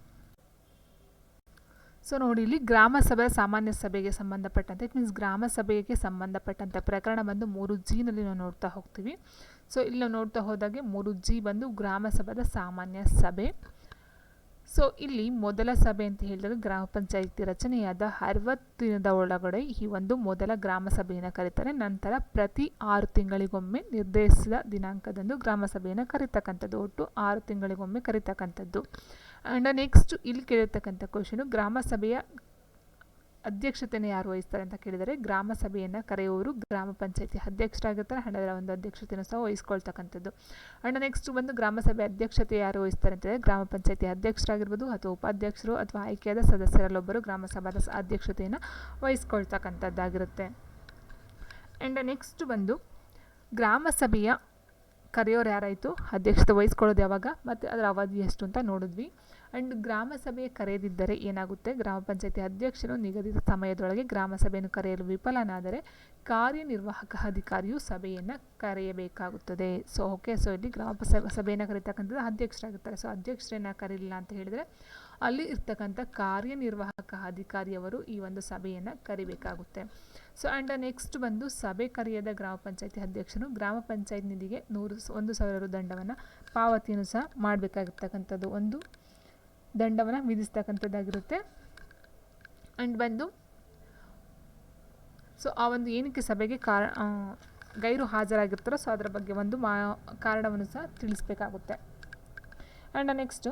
ಸೊ ನೋಡಿ, ಇಲ್ಲಿ ಗ್ರಾಮ ಸಭೆ ಸಾಮಾನ್ಯ ಸಭೆಗೆ ಸಂಬಂಧಪಟ್ಟಂತೆ ಇಟ್ ಮೀನ್ಸ್ ಗ್ರಾಮ ಸಭೆಗೆ ಸಂಬಂಧಪಟ್ಟಂಥ ಪ್ರಕರಣ ಬಂದು ಮೂರು ಜಿನಲ್ಲಿ ನಾವು ನೋಡ್ತಾ ಹೋಗ್ತೀವಿ. ಸೊ ಇಲ್ಲಿ ನಾವು ನೋಡ್ತಾ ಹೋದಾಗೆ ಮೂರು ಜಿ ಬಂದು ಗ್ರಾಮ ಸಭಾದ ಸಾಮಾನ್ಯ ಸಭೆ. ಸೊ ಇಲ್ಲಿ ಮೊದಲ ಸಭೆ ಅಂತ ಹೇಳಿದಾಗ ಗ್ರಾಮ ಪಂಚಾಯಿತಿ ರಚನೆಯಾದ ಅರವತ್ತು ದಿನದ ಒಳಗಡೆ ಈ ಒಂದು ಮೊದಲ ಗ್ರಾಮ ಸಭೆಯನ್ನು ಕರೀತಾರೆ. ನಂತರ ಪ್ರತಿ ಆರು ತಿಂಗಳಿಗೊಮ್ಮೆ ನಿರ್ದೇಶಿಸಿದ ದಿನಾಂಕದಂದು ಗ್ರಾಮ ಸಭೆಯನ್ನು ಕರೀತಕ್ಕಂಥದ್ದು. ಒಟ್ಟು ಆರು ತಿಂಗಳಿಗೊಮ್ಮೆ ಕರೀತಕ್ಕಂಥದ್ದು. ಆ್ಯಂಡ್ ನೆಕ್ಸ್ಟ್ ಇಲ್ಲಿ ಕೇಳಿರ್ತಕ್ಕಂಥ ಕ್ವಶನು ಗ್ರಾಮಸಭೆಯ ಅಧ್ಯಕ್ಷತೆಯನ್ನು ಯಾರು ವಹಿಸ್ತಾರೆ ಅಂತ ಕೇಳಿದರೆ ಗ್ರಾಮ ಸಭೆಯನ್ನು ಕರೆಯುವವರು ಗ್ರಾಮ ಪಂಚಾಯತಿ ಅಧ್ಯಕ್ಷರಾಗಿರ್ತಾರೆ, ಹಣದ ಒಂದು ಅಧ್ಯಕ್ಷತೆಯನ್ನು ಸಹ ವಹಿಸ್ಕೊಳ್ತಕ್ಕಂಥದ್ದು. ಅಂಡ್ ನೆಕ್ಸ್ಟ್ ಬಂದು ಗ್ರಾಮ ಸಭೆ ಅಧ್ಯಕ್ಷತೆ ಯಾರು ವಹಿಸ್ತಾರೆ ಅಂತಂದರೆ ಗ್ರಾಮ ಪಂಚಾಯತಿ ಅಧ್ಯಕ್ಷರಾಗಿರ್ಬೋದು ಅಥವಾ ಉಪಾಧ್ಯಕ್ಷರು ಅಥವಾ ಆಯ್ಕೆಯಾದ ಸದಸ್ಯರಲ್ಲೊಬ್ಬರು ಗ್ರಾಮ ಸಭಾದ ಅಧ್ಯಕ್ಷತೆಯನ್ನು ವಹಿಸ್ಕೊಳ್ತಕ್ಕಂಥದ್ದಾಗಿರುತ್ತೆ. ಆ್ಯಂಡ್ ನೆಕ್ಸ್ಟ್ ಬಂದು ಗ್ರಾಮ ಸಭೆಯ ಕರೆಯೋರು ಯಾರಾಯಿತು? ಅಧ್ಯಕ್ಷತೆ ವಹಿಸ್ಕೊಳ್ಳೋದು ಯಾವಾಗ? ಮತ್ತು ಅದರ ಅವಧಿ ಎಷ್ಟು ಅಂತ ನೋಡಿದ್ವಿ. ಆ್ಯಂಡ್ ಗ್ರಾಮ ಸಭೆ ಕರೆಯದಿದ್ದರೆ ಏನಾಗುತ್ತೆ? ಗ್ರಾಮ ಪಂಚಾಯತಿ ಅಧ್ಯಕ್ಷರು ನಿಗದಿತ ಸಮಯದೊಳಗೆ ಗ್ರಾಮ ಸಭೆಯನ್ನು ಕರೆಯಲು ವಿಫಲನಾದರೆ ಕಾರ್ಯನಿರ್ವಾಹಕ ಅಧಿಕಾರಿಯು ಸಭೆಯನ್ನು ಕರೆಯಬೇಕಾಗುತ್ತದೆ. ಸೊ ಓಕೆ ಸೊ ಇಲ್ಲಿ ಗ್ರಾಮ ಸಭೆಯನ್ನು ಕರೀತಕ್ಕಂಥದ್ದು ಅಧ್ಯಕ್ಷರಾಗಿರ್ತಾರೆ ಸೊ ಅಧ್ಯಕ್ಷರನ್ನು ಕರೀಲಿಲ್ಲ ಅಂತ ಹೇಳಿದರೆ ಅಲ್ಲಿ ಇರ್ತಕ್ಕಂಥ ಕಾರ್ಯನಿರ್ವಾಹಕ ಅಧಿಕಾರಿಯವರು ಈ ಒಂದು ಸಭೆಯನ್ನು ಕರಿಬೇಕಾಗುತ್ತೆ. ಸೊ ಆ್ಯಂಡ್ ನೆಕ್ಸ್ಟ್ ಬಂದು ಸಭೆ ಕರೆಯದ ಗ್ರಾಮ ಪಂಚಾಯತಿ ಅಧ್ಯಕ್ಷರು ಗ್ರಾಮ ಪಂಚಾಯತ್ ನಿಧಿಗೆ ನೂರು, ಒಂದು ಸಾವಿರ ದಂಡವನ್ನು ಪಾವತಿಯನ್ನು ಸಹ ಮಾಡಬೇಕಾಗಿರ್ತಕ್ಕಂಥದ್ದು ಒಂದು ದಂಡವನ್ನು ವಿಧಿಸ್ತಕ್ಕಂಥದ್ದಾಗಿರುತ್ತೆ. ಆ್ಯಂಡ್ ಬಂದು ಸೊ ಆ ಒಂದು ಏನಕ್ಕೆ ಸಭೆಗೆ ಕಾರ ಗೈರು ಹಾಜರಾಗಿರ್ತಾರೋ ಸೊ ಅದರ ಬಗ್ಗೆ ಒಂದು ಮಾ, ಕಾರಣವನ್ನು ಸಹ ತಿಳಿಸ್ಬೇಕಾಗುತ್ತೆ. ಆ್ಯಂಡ್ ನೆಕ್ಸ್ಟು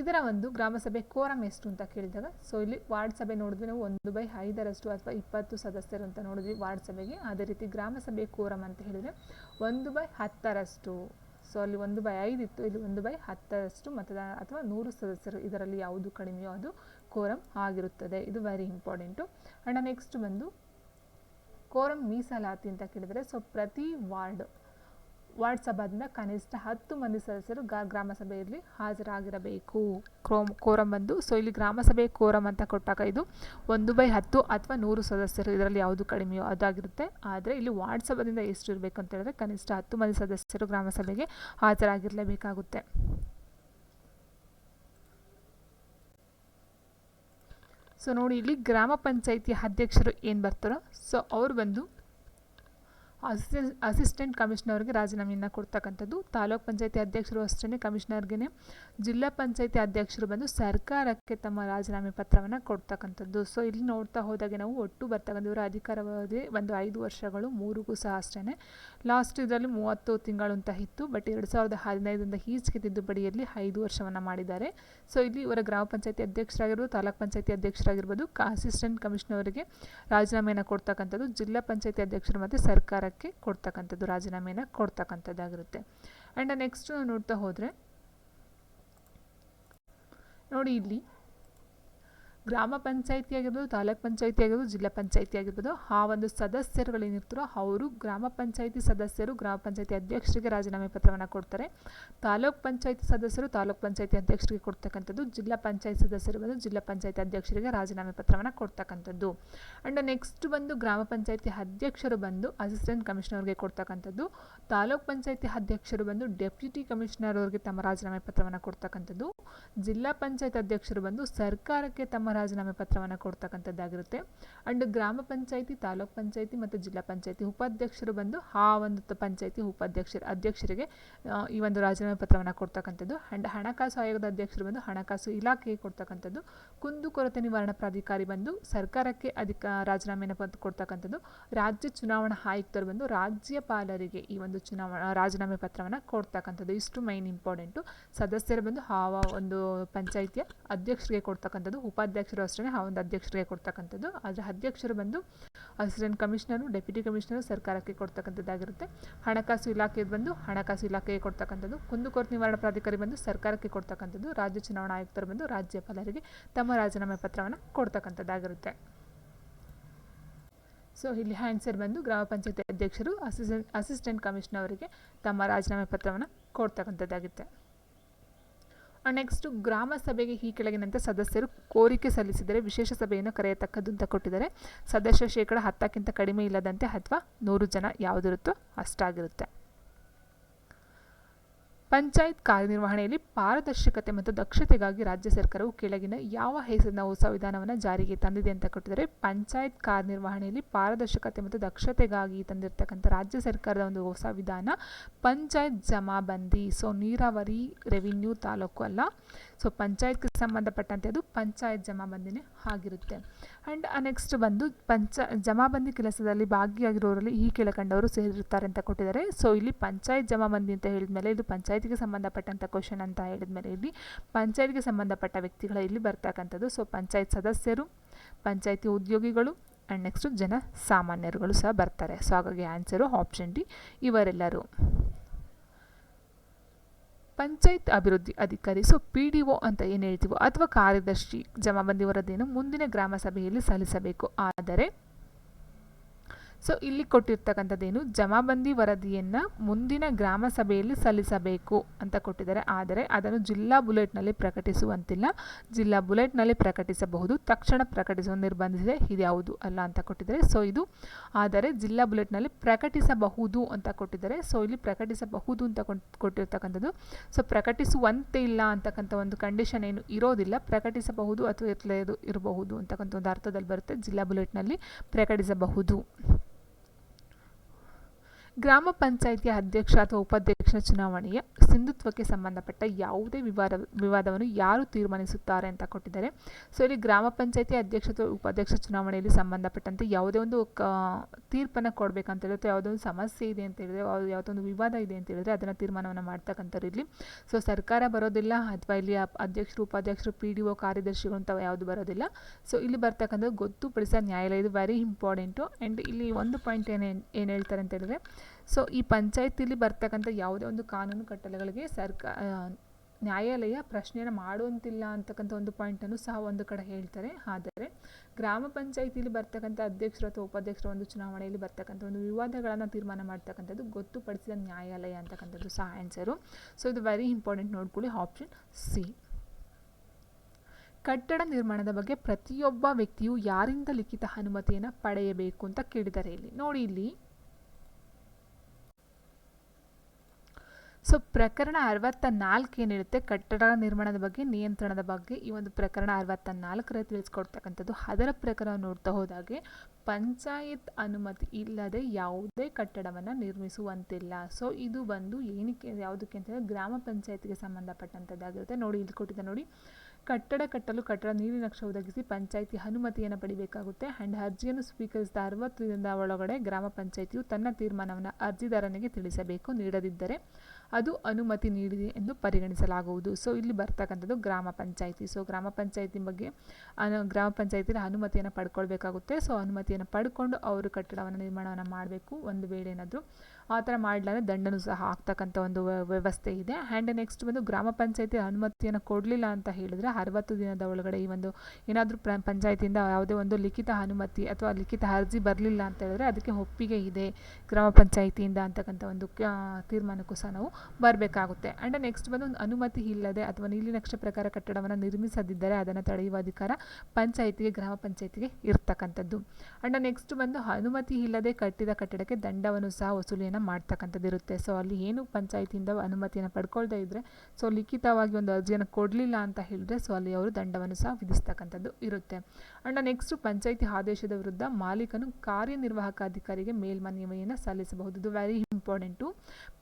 ಇದರ ಒಂದು ಗ್ರಾಮಸಭೆ ಕೋರಂ ಎಷ್ಟು ಅಂತ ಕೇಳಿದಾಗ ಸೊ ಇಲ್ಲಿ ವಾರ್ಡ್ ಸಭೆ ನೋಡಿದ್ವಿ ನಾವು ಒಂದು ಬೈ ಐದರಷ್ಟು ಅಥವಾ ಇಪ್ಪತ್ತು ಸದಸ್ಯರು ಅಂತ ನೋಡಿದ್ವಿ ವಾರ್ಡ್ ಸಭೆಗೆ. ಅದೇ ರೀತಿ ಗ್ರಾಮಸಭೆ ಕೋರಂ ಅಂತ ಹೇಳಿದರೆ ಒಂದು ಬೈ ಹತ್ತರಷ್ಟು. ಸೊ ಅಲ್ಲಿ ಒಂದು ಬೈ ಐದು ಇತ್ತು, ಇಲ್ಲಿ ಒಂದು ಬೈ ಹತ್ತರಷ್ಟು ಮತದಾನ ಅಥವಾ ನೂರು ಸದಸ್ಯರು ಇದರಲ್ಲಿ ಯಾವುದು ಕಡಿಮೆಯೋ ಅದು ಕೋರಂ ಆಗಿರುತ್ತದೆ. ಇದು ವೆರಿ ಇಂಪಾರ್ಟೆಂಟು ಆ್ಯಂಡ್ ನೆಕ್ಸ್ಟ್ ಬಂದು ಕೋರಂ ಮೀಸಲಾತಿ ಅಂತ ಕೇಳಿದರೆ ಸೊ ಪ್ರತಿ ವಾರ್ಡ್ ವಾರ್ಡ್ ಸಭಾದಿಂದ ಕನಿಷ್ಠ ಹತ್ತು ಮಂದಿ ಸದಸ್ಯರು ಗ್ರಾಮ ಸಭೆಯಲ್ಲಿ ಹಾಜರಾಗಿರಬೇಕು. ಕ್ರೋಮ್, ಕೋರಂ ಬಂದು, ಸೊ ಇಲ್ಲಿ ಗ್ರಾಮ ಸಭೆ ಕೋರಮ್ ಅಂತ ಕೊಟ್ಟಾಗ ಇದು ಒಂದು ಬೈ ಹತ್ತು ಅಥವಾ ನೂರು ಸದಸ್ಯರು. ಇದರಲ್ಲಿ ಯಾವುದು ಕಡಿಮೆಯೋ ಅದಾಗಿರುತ್ತೆ ಆದರೆ ಇಲ್ಲಿ ವಾರ್ಡ್ ಸಭಾದಿಂದ ಎಷ್ಟು ಇರಬೇಕು ಅಂತ ಹೇಳಿದ್ರೆ ಕನಿಷ್ಠ ಹತ್ತು ಮಂದಿ ಸದಸ್ಯರು ಗ್ರಾಮ ಸಭೆಗೆ ಹಾಜರಾಗಿರಲೇಬೇಕಾಗುತ್ತೆ. ಸೊ ನೋಡಿ, ಇಲ್ಲಿ ಗ್ರಾಮ ಪಂಚಾಯಿತಿ ಅಧ್ಯಕ್ಷರು ಏನು ಬರ್ತಾರೋ, ಸೊ ಅವ್ರು ಬಂದು ಅಸಿಸ್ಟೆಂಟ್ ಅಸಿಸ್ಟೆಂಟ್ ಕಮಿಷನರ್ಗೆ ರಾಜೀನಾಮೆಯನ್ನು ಕೊಡ್ತಕ್ಕಂಥದ್ದು. ತಾಲೂಕ್ ಪಂಚಾಯತಿ ಅಧ್ಯಕ್ಷರು ಅಷ್ಟೇ ಕಮಿಷನರ್ಗೆ ಜಿಲ್ಲಾ ಪಂಚಾಯತಿ ಅಧ್ಯಕ್ಷರು ಬಂದು ಸರ್ಕಾರಕ್ಕೆ ತಮ್ಮ ರಾಜೀನಾಮೆ ಪತ್ರವನ್ನು ಕೊಡ್ತಕ್ಕಂಥದ್ದು. ಸೊ ಇಲ್ಲಿ ನೋಡ್ತಾ ಹೋದಾಗೆ ನಾವು ಒಟ್ಟು ಬರ್ತಕ್ಕಂಥ ಇವರ ಅಧಿಕಾರವಾಗಿ ಒಂದು ಐದು ವರ್ಷಗಳು, ಮೂರಿಗೂ ಸಹ ಅಷ್ಟೇ ಲಾಸ್ಟ್ ಇದರಲ್ಲಿ ಮೂವತ್ತು ತಿಂಗಳು ಅಂತ ಇತ್ತು, ಬಟ್ ಎರಡು ಸಾವಿರದ ಹದಿನೈದರಿಂದ ಈಚೆಗೆ ತಿದ್ದುಪಡಿಯಲ್ಲಿ ಐದು ವರ್ಷವನ್ನು ಮಾಡಿದ್ದಾರೆ. ಸೊ, ಇಲ್ಲಿ ಇವರ ಗ್ರಾಮ ಪಂಚಾಯತಿ ಅಧ್ಯಕ್ಷರಾಗಿರ್ಬೋದು, ತಾಲೂಕ್ ಪಂಚಾಯತಿ ಅಧ್ಯಕ್ಷರಾಗಿರ್ಬೋದು ಅಸಿಸ್ಟೆಂಟ್ ಕಮಿಷನರ್ಗೆ ರಾಜೀನಾಮೆಯನ್ನು ಕೊಡ್ತಕ್ಕಂಥದ್ದು, ಜಿಲ್ಲಾ ಪಂಚಾಯತಿ ಅಧ್ಯಕ್ಷರು ಮತ್ತು ಸರ್ಕಾರಕ್ಕೆ ಕೊಡ್ತಕ್ಕಂಥದ್ದು, ರಾಜೀನಾಮೆಯನ್ನು ಕೊಡ್ತಕ್ಕಂಥದ್ದಾಗಿರುತ್ತೆ. ಆ್ಯಂಡ್ ನೆಕ್ಸ್ಟ್ ನೋಡ್ತಾ ಹೋದರೆ, ನೋಡಿ ಇಲ್ಲಿ ಗ್ರಾಮ ಪಂಚಾಯಿತಿ ಆಗಿರ್ಬೋದು, ತಾಲೂಕ್ ಪಂಚಾಯಿತಿ ಆಗಿರ್ಬೋದು, ಜಿಲ್ಲಾ ಪಂಚಾಯಿತಿ ಆಗಿರ್ಬೋದು, ಆ ಒಂದು ಸದಸ್ಯರುಗಳು ಏನಿರ್ತಾರೋ ಅವರು ಗ್ರಾಮ ಪಂಚಾಯಿತಿ ಸದಸ್ಯರು, ಗ್ರಾಮ ಪಂಚಾಯಿತಿ ಅಧ್ಯಕ್ಷರಿಗೆ ರಾಜೀನಾಮೆ ಪತ್ರವನ್ನು ಕೊಡ್ತಾರೆ. ತಾಲೂಕ್ ಪಂಚಾಯಿತಿ ಸದಸ್ಯರು ತಾಲೂಕ್ ಪಂಚಾಯಿತಿ ಅಧ್ಯಕ್ಷರಿಗೆ ಕೊಡ್ತಕ್ಕಂಥದ್ದು, ಜಿಲ್ಲಾ ಪಂಚಾಯತ್ ಸದಸ್ಯರು ಬಂದು ಜಿಲ್ಲಾ ಪಂಚಾಯಿತಿ ಅಧ್ಯಕ್ಷರಿಗೆ ರಾಜೀನಾಮೆ ಪತ್ರವನ್ನು ಕೊಡ್ತಕ್ಕಂಥದ್ದು. ಆ್ಯಂಡ್ ನೆಕ್ಸ್ಟ್ ಬಂದು ಗ್ರಾಮ ಪಂಚಾಯಿತಿ ಅಧ್ಯಕ್ಷರು ಬಂದು ಅಸಿಸ್ಟೆಂಟ್ ಕಮಿಷನರ್ಗೆ ಕೊಡ್ತಕ್ಕಂಥದ್ದು, ತಾಲೂಕ್ ಪಂಚಾಯಿತಿ ಅಧ್ಯಕ್ಷರು ಬಂದು ಡೆಪ್ಯೂಟಿ ಕಮಿಷನರ್ ಅವರಿಗೆ ತಮ್ಮ ರಾಜೀನಾಮೆ ಪತ್ರವನ್ನು ಕೊಡ್ತಕ್ಕಂಥದ್ದು, ಜಿಲ್ಲಾ ಪಂಚಾಯತ್ ಅಧ್ಯಕ್ಷರು ಬಂದು ಸರ್ಕಾರಕ್ಕೆ ತಮ್ಮ ರಾಜೀನಾಮೆ ಪತ್ರವನ್ನು ಕೊಡ್ತಕ್ಕಂಥದ್ದಾಗಿರುತ್ತೆ. ಆ್ಯಂಡ್ ಗ್ರಾಮ ಪಂಚಾಯಿತಿ, ತಾಲೂಕ್ ಪಂಚಾಯಿತಿ ಮತ್ತು ಜಿಲ್ಲಾ ಪಂಚಾಯಿತಿ ಉಪಾಧ್ಯಕ್ಷರು ಬಂದು ಆ ಒಂದು ಪಂಚಾಯಿತಿ ಉಪಾಧ್ಯಕ್ಷರ ಅಧ್ಯಕ್ಷರಿಗೆ ಈ ಒಂದು ರಾಜೀನಾಮೆ ಪತ್ರವನ್ನು ಕೊಡ್ತಕ್ಕಂಥದ್ದು. ಆ್ಯಂಡ್ ಹಣಕಾಸು ಆಯೋಗದ ಅಧ್ಯಕ್ಷರು ಬಂದು ಹಣಕಾಸು ಇಲಾಖೆಗೆ ಕೊಡ್ತಕ್ಕಂಥದ್ದು. ಕುಂದುಕೊರತೆ ನಿವಾರಣಾ ಪ್ರಾಧಿಕಾರಿ ಬಂದು ಸರ್ಕಾರಕ್ಕೆ ಅಧಿಕ, ರಾಜೀನಾಮೆಯನ್ನು ಪತ್ರ ಕೊಡ್ತಕ್ಕಂಥದ್ದು. ರಾಜ್ಯ ಚುನಾವಣಾ ಆಯುಕ್ತರು ಬಂದು ರಾಜ್ಯಪಾಲರಿಗೆ ಈ ಒಂದು ಚುನಾವಣಾ, ರಾಜೀನಾಮೆ ಪತ್ರವನ್ನು ಕೊಡ್ತಕ್ಕಂಥದ್ದು. ಇಷ್ಟು ಮೈನ್ ಇಂಪಾರ್ಟೆಂಟು ಸದಸ್ಯರು ಬಂದು ಆ ಒಂದು ಪಂಚಾಯಿತಿಯ ಅಧ್ಯಕ್ಷರಿಗೆ ಕೊಡ್ತಕ್ಕಂಥದ್ದು. ಉಪಾಧ್ಯಕ್ಷರು ಅಷ್ಟೇ ಆ ಒಂದು ಅಧ್ಯಕ್ಷರಿಗೆ ಕೊಡ್ತಕ್ಕಂಥದ್ದು. ಆದರೆ ಅಧ್ಯಕ್ಷರು ಬಂದು ಅಸಿಸ್ಟೆಂಟ್ ಕಮಿಷನರು, ಡೆಪ್ಯೂಟಿ ಕಮಿಷನರು ಸರ್ಕಾರಕ್ಕೆ ಕೊಡ್ತಕ್ಕಂಥದ್ದಾಗಿರುತ್ತೆ. ಹಣಕಾಸು ಇಲಾಖೆ ಬಂದು ಹಣಕಾಸು ಇಲಾಖೆಗೆ ಕೊಡ್ತಕ್ಕಂಥದ್ದು. ಕುಂದುಕೊರತೆ ನಿವಾರಣಾ ಪ್ರಾಧಿಕಾರಿ ಬಂದು ಸರ್ಕಾರಕ್ಕೆ ಕೊಡ್ತಕ್ಕಂಥದ್ದು. ರಾಜ್ಯ ಚುನಾವಣಾ ಆಯುಕ್ತರು ಬಂದು ರಾಜ್ಯಪಾಲರಿಗೆ ತಮ್ಮ ರಾಜೀನಾಮೆ ಪತ್ರವನ್ನು ಕೊಡ್ತಕ್ಕಂಥದ್ದಾಗಿರುತ್ತೆ. ಸೊ ಇಲ್ಲಿ ಆನ್ಸರ್ ಬಂದು ಗ್ರಾಮ ಪಂಚಾಯತಿ ಅಧ್ಯಕ್ಷರು, ಅಸಿಸ್ಟೆಂಟ್ ಕಮಿಷನರ್ ಅವರಿಗೆ ತಮ್ಮ ರಾಜೀನಾಮೆ ಪತ್ರವನ್ನು ಕೊಡ್ತಕ್ಕಂಥದ್ದಾಗುತ್ತೆ ನೆಕ್ಸ್ಟು ಗ್ರಾಮ ಸಭೆಗೆ ಈ ಕೆಳಗಿನಂತೆ ಸದಸ್ಯರು ಕೋರಿಕೆ ಸಲ್ಲಿಸಿದರೆ ವಿಶೇಷ ಸಭೆಯನ್ನು ಕರೆಯತಕ್ಕದ್ದು ಅಂತ ಕೊಟ್ಟಿದ್ದಾರೆ. ಸದಸ್ಯ ಶೇಕಡ ಹತ್ತಕ್ಕಿಂತ ಕಡಿಮೆ ಇಲ್ಲದಂತೆ ಅಥವಾ ನೂರು ಜನ ಯಾವುದಿರುತ್ತೋ ಅಷ್ಟಾಗಿರುತ್ತೆ. ಪಂಚಾಯತ್ ಕಾರ್ಯನಿರ್ವಹಣೆಯಲ್ಲಿ ಪಾರದರ್ಶಕತೆ ಮತ್ತು ದಕ್ಷತೆಗಾಗಿ ರಾಜ್ಯ ಸರ್ಕಾರವು ಕೆಳಗಿನ ಯಾವ ಹೆಸರಿನ ಹೊಸ ವಿಧಾನವನ್ನು ಜಾರಿಗೆ ತಂದಿದೆ ಅಂತ ಕೊಟ್ಟಿದ್ದಾರೆ. ಪಂಚಾಯತ್ ಕಾರ್ಯನಿರ್ವಹಣೆಯಲ್ಲಿ ಪಾರದರ್ಶಕತೆ ಮತ್ತು ದಕ್ಷತೆಗಾಗಿ ತಂದಿರತಕ್ಕಂಥ ರಾಜ್ಯ ಸರ್ಕಾರದ ಒಂದು ಹೊಸ ವಿಧಾನ ಪಂಚಾಯತ್ ಜಮಾಬಂದಿ. ಸೊ ನೀರಾವರಿ ರೆವಿನ್ಯೂ ತಾಲೂಕು ಅಲ್ಲ. ಸೊ ಪಂಚಾಯತ್ಗೆ ಸಂಬಂಧಪಟ್ಟಂತೆ ಅದು ಪಂಚಾಯತ್ ಜಮಾಬಂದಿನೇ ಆಗಿರುತ್ತೆ. ಆ್ಯಂಡ್ ನೆಕ್ಸ್ಟ್ ಬಂದು ಪಂಚ, ಜಮಾಬಂದಿ ಕೆಲಸದಲ್ಲಿ ಭಾಗಿಯಾಗಿರೋರಲ್ಲಿ ಈ ಕೆಳಕಂಡವರು ಸೇರಿರುತ್ತಾರೆ ಅಂತ ಕೊಟ್ಟಿದ್ದಾರೆ. ಸೊ ಇಲ್ಲಿ ಪಂಚಾಯತ್ ಜಮಾಬಂದಿ ಅಂತ ಹೇಳಿದ್ಮೇಲೆ ಇದು ಪಂಚಾಯತಿಗೆ ಸಂಬಂಧಪಟ್ಟಂಥ ಕ್ವಶನ್ ಅಂತ ಹೇಳಿದ್ಮೇಲೆ ಇಲ್ಲಿ ಪಂಚಾಯತ್ಗೆ ಸಂಬಂಧಪಟ್ಟ ವ್ಯಕ್ತಿಗಳ ಇಲ್ಲಿ ಬರ್ತಕ್ಕಂಥದ್ದು. ಸೊ ಪಂಚಾಯತ್ ಸದಸ್ಯರು, ಪಂಚಾಯತಿ ಉದ್ಯೋಗಿಗಳು ಆ್ಯಂಡ್ ನೆಕ್ಸ್ಟು ಜನ ಸಾಮಾನ್ಯರುಗಳು ಸಹ ಬರ್ತಾರೆ. ಸೊ ಹಾಗಾಗಿ ಆನ್ಸರು ಆಪ್ಷನ್ ಡಿ ಇವರೆಲ್ಲರೂ. ಪಂಚಾಯತ್ ಅಭಿವೃದ್ಧಿ ಅಧಿಕಾರಿ. ಸೊ ಪಿ ಡಿ ಒ ಅಂತ ಏನು ಹೇಳ್ತೀವೋ ಅಥವಾ ಕಾರ್ಯದರ್ಶಿ ಜಮಾಬಂದಿ ವರದಿಯನ್ನು ಮುಂದಿನ ಗ್ರಾಮ ಸಭೆಯಲ್ಲಿ ಸಲ್ಲಿಸಬೇಕು. ಆದರೆ ಸೊ ಇಲ್ಲಿ ಕೊಟ್ಟಿರ್ತಕ್ಕಂಥದ್ದೇನು ಜಮಾಬಂದಿ ವರದಿಯನ್ನು ಮುಂದಿನ ಗ್ರಾಮ ಸಭೆಯಲ್ಲಿ ಸಲ್ಲಿಸಬೇಕು ಅಂತ ಕೊಟ್ಟಿದ್ದಾರೆ. ಆದರೆ ಅದನ್ನು ಜಿಲ್ಲಾ ಬುಲೆಟ್ನಲ್ಲಿ ಪ್ರಕಟಿಸುವಂತಿಲ್ಲ. ಜಿಲ್ಲಾ ಬುಲೆಟ್ನಲ್ಲಿ ಪ್ರಕಟಿಸಬಹುದು. ತಕ್ಷಣ ಪ್ರಕಟಿಸುವ ನಿರ್ಬಂಧಿಸಿದೆ. ಇದ್ಯಾವುದು ಅಲ್ಲ ಅಂತ ಕೊಟ್ಟಿದ್ದಾರೆ. ಸೊ ಇದು ಆದರೆ ಜಿಲ್ಲಾ ಬುಲೆಟ್ನಲ್ಲಿ ಪ್ರಕಟಿಸಬಹುದು ಅಂತ ಕೊಟ್ಟಿದ್ದಾರೆ. ಸೊ ಇಲ್ಲಿ ಪ್ರಕಟಿಸಬಹುದು ಅಂತ ಕೊಟ್ಟಿರ್ತಕ್ಕಂಥದ್ದು. ಸೊ ಪ್ರಕಟಿಸುವಂತೆ ಇಲ್ಲ ಅಂತಕ್ಕಂಥ ಒಂದು ಕಂಡೀಷನ್ ಏನು ಇರೋದಿಲ್ಲ. ಪ್ರಕಟಿಸಬಹುದು ಅಥವಾ ಇರಲೇದು ಇರಬಹುದು ಅಂತಕ್ಕಂಥ ಒಂದು ಅರ್ಥದಲ್ಲಿ ಬರುತ್ತೆ. ಜಿಲ್ಲಾ ಬುಲೆಟ್ನಲ್ಲಿ ಪ್ರಕಟಿಸಬಹುದು. ಗ್ರಾಮ ಪಂಚಾಯಿತಿಯ ಅಧ್ಯಕ್ಷ ಅಥವಾ ಉಪಾಧ್ಯಕ್ಷ ಚುನಾವಣೆಯ ಸಿಂಧುತ್ವಕ್ಕೆ ಸಂಬಂಧಪಟ್ಟ ಯಾವುದೇ ವಿವಾದ, ವಿವಾದವನ್ನು ಯಾರು ತೀರ್ಮಾನಿಸುತ್ತಾರೆ ಅಂತ ಕೊಟ್ಟಿದ್ದಾರೆ. ಸೊ ಇಲ್ಲಿ ಗ್ರಾಮ ಪಂಚಾಯಿತಿ ಅಧ್ಯಕ್ಷ ಅಥವಾ ಉಪಾಧ್ಯಕ್ಷ ಚುನಾವಣೆಯಲ್ಲಿ ಸಂಬಂಧಪಟ್ಟಂತೆ ಯಾವುದೇ ಒಂದು ಕ, ತೀರ್ಪನ್ನು ಕೊಡಬೇಕಂತ ಹೇಳಿದ್ರೆ ಯಾವುದೋ ಒಂದು ಸಮಸ್ಯೆ ಇದೆ ಅಂತ ಹೇಳಿದ್ರೆ, ಯಾವುದೋ ಒಂದು ವಿವಾದ ಇದೆ ಅಂತ ಹೇಳಿದ್ರೆ ಅದನ್ನು ತೀರ್ಮಾನವನ್ನು ಮಾಡ್ತಕ್ಕಂಥವ್ರು ಇಲ್ಲಿ. ಸೊ ಸರ್ಕಾರ ಬರೋದಿಲ್ಲ ಅಥವಾ ಇಲ್ಲಿ ಅಧ್ಯಕ್ಷರು, ಉಪಾಧ್ಯಕ್ಷರು ಪಿ ಡಿ ಒ ಕಾರ್ಯದರ್ಶಿಗಳು ಅಂತ ಯಾವುದು ಬರೋದಿಲ್ಲ. ಸೊ ಇಲ್ಲಿ ಬರ್ತಕ್ಕಂಥದ್ದು ಗೊತ್ತುಪಡಿಸಿದ ನ್ಯಾಯಾಲಯ ಇದು ವೆರಿ ಇಂಪಾರ್ಟೆಂಟು ಆ್ಯಂಡ್ ಇಲ್ಲಿ ಒಂದು ಪಾಯಿಂಟ್ ಏನು ಏನು ಹೇಳ್ತಾರೆ ಅಂತ ಹೇಳಿದ್ರೆ ಸೊ ಈ ಪಂಚಾಯತಿಲಿ ಬರ್ತಕ್ಕಂಥ ಯಾವುದೇ ಒಂದು ಕಾನೂನು ಕಟ್ಟಳೆಗಳಿಗೆ ಸರ್ಕಾ ನ್ಯಾಯಾಲಯ ಪ್ರಶ್ನೆಯನ್ನು ಮಾಡುವಂತಿಲ್ಲ ಅಂತಕ್ಕಂಥ ಒಂದು ಪಾಯಿಂಟನ್ನು ಸಹ ಒಂದು ಕಡೆ ಹೇಳ್ತಾರೆ. ಆದರೆ, ಗ್ರಾಮ ಪಂಚಾಯಿತಿಲಿ ಬರ್ತಕ್ಕಂಥ ಅಧ್ಯಕ್ಷರು ಅಥವಾ ಉಪಾಧ್ಯಕ್ಷರ ಒಂದು ಚುನಾವಣೆಯಲ್ಲಿ ಬರ್ತಕ್ಕಂಥ ಒಂದು ವಿವಾದಗಳನ್ನು ತೀರ್ಮಾನ ಮಾಡ್ತಕ್ಕಂಥದ್ದು ಗೊತ್ತುಪಡಿಸಿದ ನ್ಯಾಯಾಲಯ ಅಂತಕ್ಕಂಥದ್ದು ಸಹ ಆನ್ಸರು ಸೊ ಇದು ವೆರಿ ಇಂಪಾರ್ಟೆಂಟ್ ನೋಡ್ಕೊಳ್ಳಿ. ಆಪ್ಷನ್ ಸಿ ಕಟ್ಟಡ ನಿರ್ಮಾಣದ ಬಗ್ಗೆ ಪ್ರತಿಯೊಬ್ಬ ವ್ಯಕ್ತಿಯು ಯಾರಿಂದ ಲಿಖಿತ ಅನುಮತಿಯನ್ನು ಪಡೆಯಬೇಕು ಅಂತ ಕೇಳಿದ್ದಾರೆ ಇಲ್ಲಿ. ನೋಡಿ ಇಲ್ಲಿ ಸೊ ಪ್ರಕರಣ ಅರವತ್ತ ನಾಲ್ಕು ಏನಿರುತ್ತೆ? ಕಟ್ಟಡ ನಿರ್ಮಾಣದ ಬಗ್ಗೆ, ನಿಯಂತ್ರಣದ ಬಗ್ಗೆ ಈ ಒಂದು ಪ್ರಕರಣ ಅರವತ್ತ ನಾಲ್ಕರ ತಿಳಿಸ್ಕೊಡ್ತಕ್ಕಂಥದ್ದು. ಅದರ ಪ್ರಕಾರ ನೋಡ್ತಾ ಹೋದಾಗೆ, ಪಂಚಾಯತ್ ಅನುಮತಿ ಇಲ್ಲದೆ ಯಾವುದೇ ಕಟ್ಟಡವನ್ನು ನಿರ್ಮಿಸುವಂತಿಲ್ಲ. ಸೊ ಇದು ಬಂದು ಏನಕ್ಕೆ, ಯಾವುದಕ್ಕೆ ಅಂತಂದರೆ, ಗ್ರಾಮ ಪಂಚಾಯತ್ಗೆ ಸಂಬಂಧಪಟ್ಟಂಥದ್ದಾಗಿರುತ್ತೆ. ನೋಡಿ, ಇಲ್ಲಿ ಕೊಟ್ಟಿದ್ದೆ ನೋಡಿ. ಕಟ್ಟಡ ಕಟ್ಟಲು ಕಟ್ಟಡ ನೀಲಿ ನಕ್ಷೆ ಒದಗಿಸಿ ಪಂಚಾಯಿತಿ ಅನುಮತಿಯನ್ನು ಪಡಿಬೇಕಾಗುತ್ತೆ. ಆ್ಯಂಡ್ ಅರ್ಜಿಯನ್ನು ಸ್ವೀಕರಿಸಿದ ಅರವತ್ತು ದಿನದ ಒಳಗಡೆ ಗ್ರಾಮ ಪಂಚಾಯಿತಿಯು ತನ್ನ ತೀರ್ಮಾನವನ್ನು ಅರ್ಜಿದಾರನಿಗೆ ತಿಳಿಸಬೇಕು, ನೀಡದಿದ್ದರೆ. ಅದು ಅನುಮತಿ ನೀಡಿದೆ ಎಂದು ಪರಿಗಣಿಸಲಾಗುವುದು. ಸೊ ಇಲ್ಲಿ ಬರ್ತಕ್ಕಂಥದ್ದು ಗ್ರಾಮ ಪಂಚಾಯಿತಿ. ಸೊ ಗ್ರಾಮ ಪಂಚಾಯಿತಿ ಬಗ್ಗೆ ಅನು, ಗ್ರಾಮ ಪಂಚಾಯಿತಿನ ಅನುಮತಿಯನ್ನು ಪಡ್ಕೊಳ್ಬೇಕಾಗುತ್ತೆ. ಸೊ ಅನುಮತಿಯನ್ನು ಪಡ್ಕೊಂಡು ಅವರು ಕಟ್ಟಡವನ್ನು ನಿರ್ಮಾಣವನ್ನು ಮಾಡಬೇಕು. ಒಂದು ವೇಳೆ ಏನಾದರೂ ಆ ಥರ ಮಾಡಲಾದ್ರೆ ದಂಡನೂ ಸಹ ಆಗ್ತಕ್ಕಂಥ ಒಂದು ವ್ಯವಸ್ಥೆ ಇದೆ. ಆ್ಯಂಡ್ ನೆಕ್ಸ್ಟ್ ಬಂದು ಗ್ರಾಮ ಪಂಚಾಯಿತಿ ಅನುಮತಿಯನ್ನು ಕೊಡಲಿಲ್ಲ ಅಂತ ಹೇಳಿದರೆ ಅರವತ್ತು ದಿನದ ಒಳಗಡೆ ಈ ಒಂದು ಏನಾದರೂ ಪ್ರ, ಪಂಚಾಯತಿಯಿಂದ ಯಾವುದೇ ಒಂದು ಲಿಖಿತ ಅನುಮತಿ ಅಥವಾ ಲಿಖಿತ ಅರ್ಜಿ ಬರಲಿಲ್ಲ ಅಂತ ಹೇಳಿದ್ರೆ ಅದಕ್ಕೆ ಒಪ್ಪಿಗೆ ಇದೆ ಗ್ರಾಮ ಪಂಚಾಯಿತಿಯಿಂದ ಅಂತಕ್ಕಂಥ ಒಂದು ತೀರ್ಮಾನಕ್ಕೂ ಸಹ ನಾವು ಬರಬೇಕಾಗುತ್ತೆ. ಆ್ಯಂಡ್ ನೆಕ್ಸ್ಟ್ ಬಂದು ಅನುಮತಿ ಇಲ್ಲದೆ ಅಥವಾ ನೀಲಿ ನಕ್ಷೆ ಪ್ರಕಾರ ಕಟ್ಟಡವನ್ನು ನಿರ್ಮಿಸದಿದ್ದರೆ ಅದನ್ನು ತಡೆಯುವ ಅಧಿಕಾರ ಪಂಚಾಯಿತಿಗೆ, ಗ್ರಾಮ ಪಂಚಾಯಿತಿಗೆ ಇರ್ತಕ್ಕಂಥದ್ದು. ಆ್ಯಂಡ್ ನೆಕ್ಸ್ಟ್ ಬಂದು ಅನುಮತಿ ಇಲ್ಲದೆ ಕಟ್ಟಿದ ಕಟ್ಟಡಕ್ಕೆ ದಂಡವನ್ನು ಸಹ ವಸೂಲಿಯನ್ನು ಮಾಡ್ತಕ್ಕಂಥದ್ದು ಇರುತ್ತೆ. ಸೊ ಅಲ್ಲಿ ಏನು ಪಂಚಾಯಿತಿಯಿಂದ ಅನುಮತಿಯನ್ನು ಪಡ್ಕೊಳ್ತಾ ಇದ್ದರೆ ಸೊ ಲಿಖಿತವಾಗಿ ಒಂದು ಅರ್ಜಿಯನ್ನು ಕೊಡಲಿಲ್ಲ ಅಂತ ಹೇಳಿದ್ರೆ ಸೊ ಅಲ್ಲಿ ಅವರು ದಂಡವನ್ನು ಸಹ ವಿಧಿಸ್ತಕ್ಕಂಥದ್ದು ಇರುತ್ತೆ. ಆ್ಯಂಡ್ ನೆಕ್ಸ್ಟ್ ಪಂಚಾಯಿತಿ ಆದೇಶದ ವಿರುದ್ಧ ಮಾಲೀಕನು ಕಾರ್ಯನಿರ್ವಾಹಕ ಅಧಿಕಾರಿಗೆ ಮೇಲ್ಮನವಿಯನ್ನು ಸಲ್ಲಿಸಬಹುದು. ಇದು ವೆರಿ ಇಂಪಾರ್ಟೆಂಟು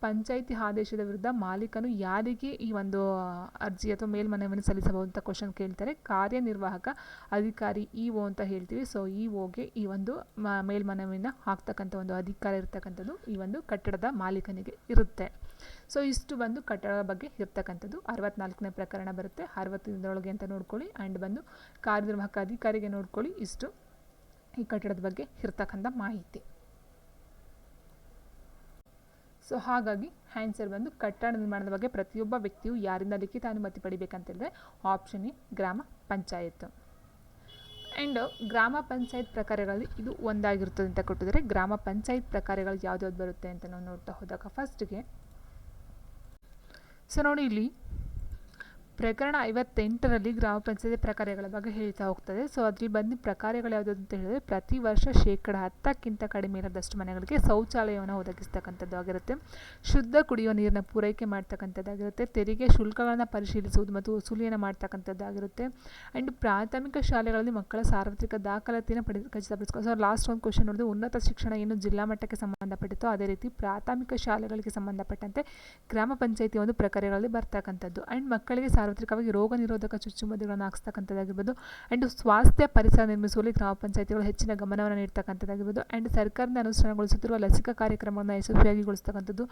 ಪಂಚಾಯತಿ ಆದೇಶದ ವಿರುದ್ಧ ಮಾಲೀಕನು ಯಾರಿಗೆ ಈ ಒಂದು ಅರ್ಜಿ ಅಥವಾ ಮೇಲ್ಮನವಿಯನ್ನು ಸಲ್ಲಿಸಬಹುದು ಅಂತ ಕ್ವಶನ್ ಕೇಳ್ತಾರೆ. ಕಾರ್ಯನಿರ್ವಾಹಕ ಅಧಿಕಾರಿ ಇ ಒ ಅಂತ ಹೇಳ್ತೀವಿ. ಸೊ ಇ ಒಗೆ ಈ ಒಂದು ಮೇಲ್ಮನವಿಯನ್ನು ಹಾಕ್ತಕ್ಕಂಥ ಒಂದು ಅಧಿಕಾರ ಇರ್ತಕ್ಕಂಥದ್ದು ಈ ಒಂದು ಕಟ್ಟಡದ ಮಾಲೀಕನಿಗೆ ಇರುತ್ತೆ. ಸೊ ಇಷ್ಟು ಬಂದು ಕಟ್ಟಡದ ಬಗ್ಗೆ ಇರ್ತಕ್ಕಂಥದ್ದು. ಅರವತ್ನಾಲ್ಕನೇ ಪ್ರಕರಣ ಬರುತ್ತೆ. ಅರವತ್ತು ದಿನದೊಳಗೆ ಅಂತ ನೋಡ್ಕೊಳ್ಳಿ. ಆ್ಯಂಡ್ ಬಂದು ಕಾರ್ಯನಿರ್ವಾಹಕ ಅಧಿಕಾರಿಗೆ ನೋಡ್ಕೊಳ್ಳಿ. ಇಷ್ಟು ಈ ಕಟ್ಟಡದ ಬಗ್ಗೆ ಇರ್ತಕ್ಕಂಥ ಮಾಹಿತಿ. ಸೊ ಹಾಗಾಗಿ ಆನ್ಸರ್ ಬಂದು ಕಟ್ಟಡ ನಿರ್ಮಾಣದ ಬಗ್ಗೆ ಪ್ರತಿಯೊಬ್ಬ ವ್ಯಕ್ತಿಯು ಯಾರಿಂದ ಲಿಖಿತ ಅನುಮತಿ ಪಡಿಬೇಕಂತೇಳಿದ್ರೆ ಆಪ್ಷನ್ ಎ ಗ್ರಾಮ ಪಂಚಾಯತ್. ಆ್ಯಂಡ್ ಗ್ರಾಮ ಪಂಚಾಯತ್ ಪ್ರಕಾರಗಳಲ್ಲಿ ಇದು ಒಂದಾಗಿರ್ತದೆ ಅಂತ ಕೊಟ್ಟಿದ್ದಾರೆ. ಗ್ರಾಮ ಪಂಚಾಯತ್ ಪ್ರಕಾರಗಳು ಯಾವ್ದು ಬರುತ್ತೆ ಅಂತ ನಾವು ನೋಡ್ತಾ ಹೋದಾಗ ಫಸ್ಟ್ಗೆ ಸೊ ನೋಡಿ ಇಲ್ಲಿ ಪ್ರಕರಣ ಐವತ್ತೆಂಟರಲ್ಲಿ ಗ್ರಾಮ ಪಂಚಾಯತಿ ಪ್ರಕಾರಗಳ ಬಗ್ಗೆ ಹೇಳ್ತಾ ಹೋಗ್ತದೆ. ಸೊ ಅದ್ರಲ್ಲಿ ಬಂದು ಪ್ರಕಾರಗಳು ಯಾವುದು ಅಂತ ಹೇಳಿದ್ರೆ, ಪ್ರತಿ ವರ್ಷ ಶೇಕಡ ಹತ್ತಕ್ಕಿಂತ ಕಡಿಮೆ ಇರೋದಷ್ಟು ಮನೆಗಳಿಗೆ ಶೌಚಾಲಯವನ್ನು ಒದಗಿಸ್ತಕ್ಕಂಥದ್ದು ಆಗಿರುತ್ತೆ. ಶುದ್ಧ ಕುಡಿಯುವ ನೀರನ್ನ ಪೂರೈಕೆ ಮಾಡ್ತಕ್ಕಂಥದ್ದಾಗಿರುತ್ತೆ ತೆರಿಗೆ ಶುಲ್ಕಗಳನ್ನು ಪರಿಶೀಲಿಸುವುದು ಮತ್ತು ವಸೂಲಿಯನ್ನು ಮಾಡ್ತಕ್ಕಂಥದ್ದಾಗಿರುತ್ತೆ ಆ್ಯಂಡ್ ಪ್ರಾಥಮಿಕ ಶಾಲೆಗಳಲ್ಲಿ ಮಕ್ಕಳ ಸಾರ್ವತ್ರಿಕ ದಾಖಲಾತಿಯನ್ನು ಪಡೆದು ಖಚಿತಪಡಿಸ್ಕೊಂಡು ಸೊ ಲಾಸ್ಟ್ ಒಂದು ಕ್ವಶನ್ ನೋಡಿದ್ರೆ, ಉನ್ನತ ಶಿಕ್ಷಣ ಏನು ಜಿಲ್ಲಾ ಮಟ್ಟಕ್ಕೆ ಸಂಬಂಧಪಟ್ಟಿತ್ತು, ಅದೇ ರೀತಿ ಪ್ರಾಥಮಿಕ ಶಾಲೆಗಳಿಗೆ ಸಂಬಂಧಪಟ್ಟಂತೆ ಗ್ರಾಮ ಪಂಚಾಯಿತಿ ಒಂದು ಪ್ರಕಾರಗಳಲ್ಲಿ ಬರ್ತಕ್ಕಂಥದ್ದು. ಆ್ಯಂಡ್ ಮಕ್ಕಳಿಗೆ ಸಾರ್ವತ್ರಿಕವಾಗಿ ರೋಗ ನಿರೋಧಕ ಚುಚ್ಚುಮದ್ದುಗಳನ್ನು ಹಾಕ್ಸ್ತಕ್ಕಂಥದ್ದಾಗಿರ್ಬೋದು ಆ್ಯಂಡ್ ಸ್ವಾಸ್ಥ್ಯ ಪರಿಸರ ನಿರ್ಮಿಸುವಲ್ಲಿ ಗ್ರಾಮ ಪಂಚಾಯತಿಗಳು ಹೆಚ್ಚಿನ ಗಮನವನ್ನು ನೀಡ್ತಕ್ಕಂಥದ್ದಾಗಿರ್ಬೋದು ಆ್ಯಂಡ್ ಸರ್ಕಾರದಿಂದ ಅನುಷ್ಠಾನಗೊಳಿಸುತ್ತಿರುವ ಲಸಿಕಾ ಕಾರ್ಯಕ್ರಮವನ್ನು ಯಶಸ್ವಿಯಾಗಿಗೊಳಿಸ್ತಕ್ಕಂಥದ್ದು,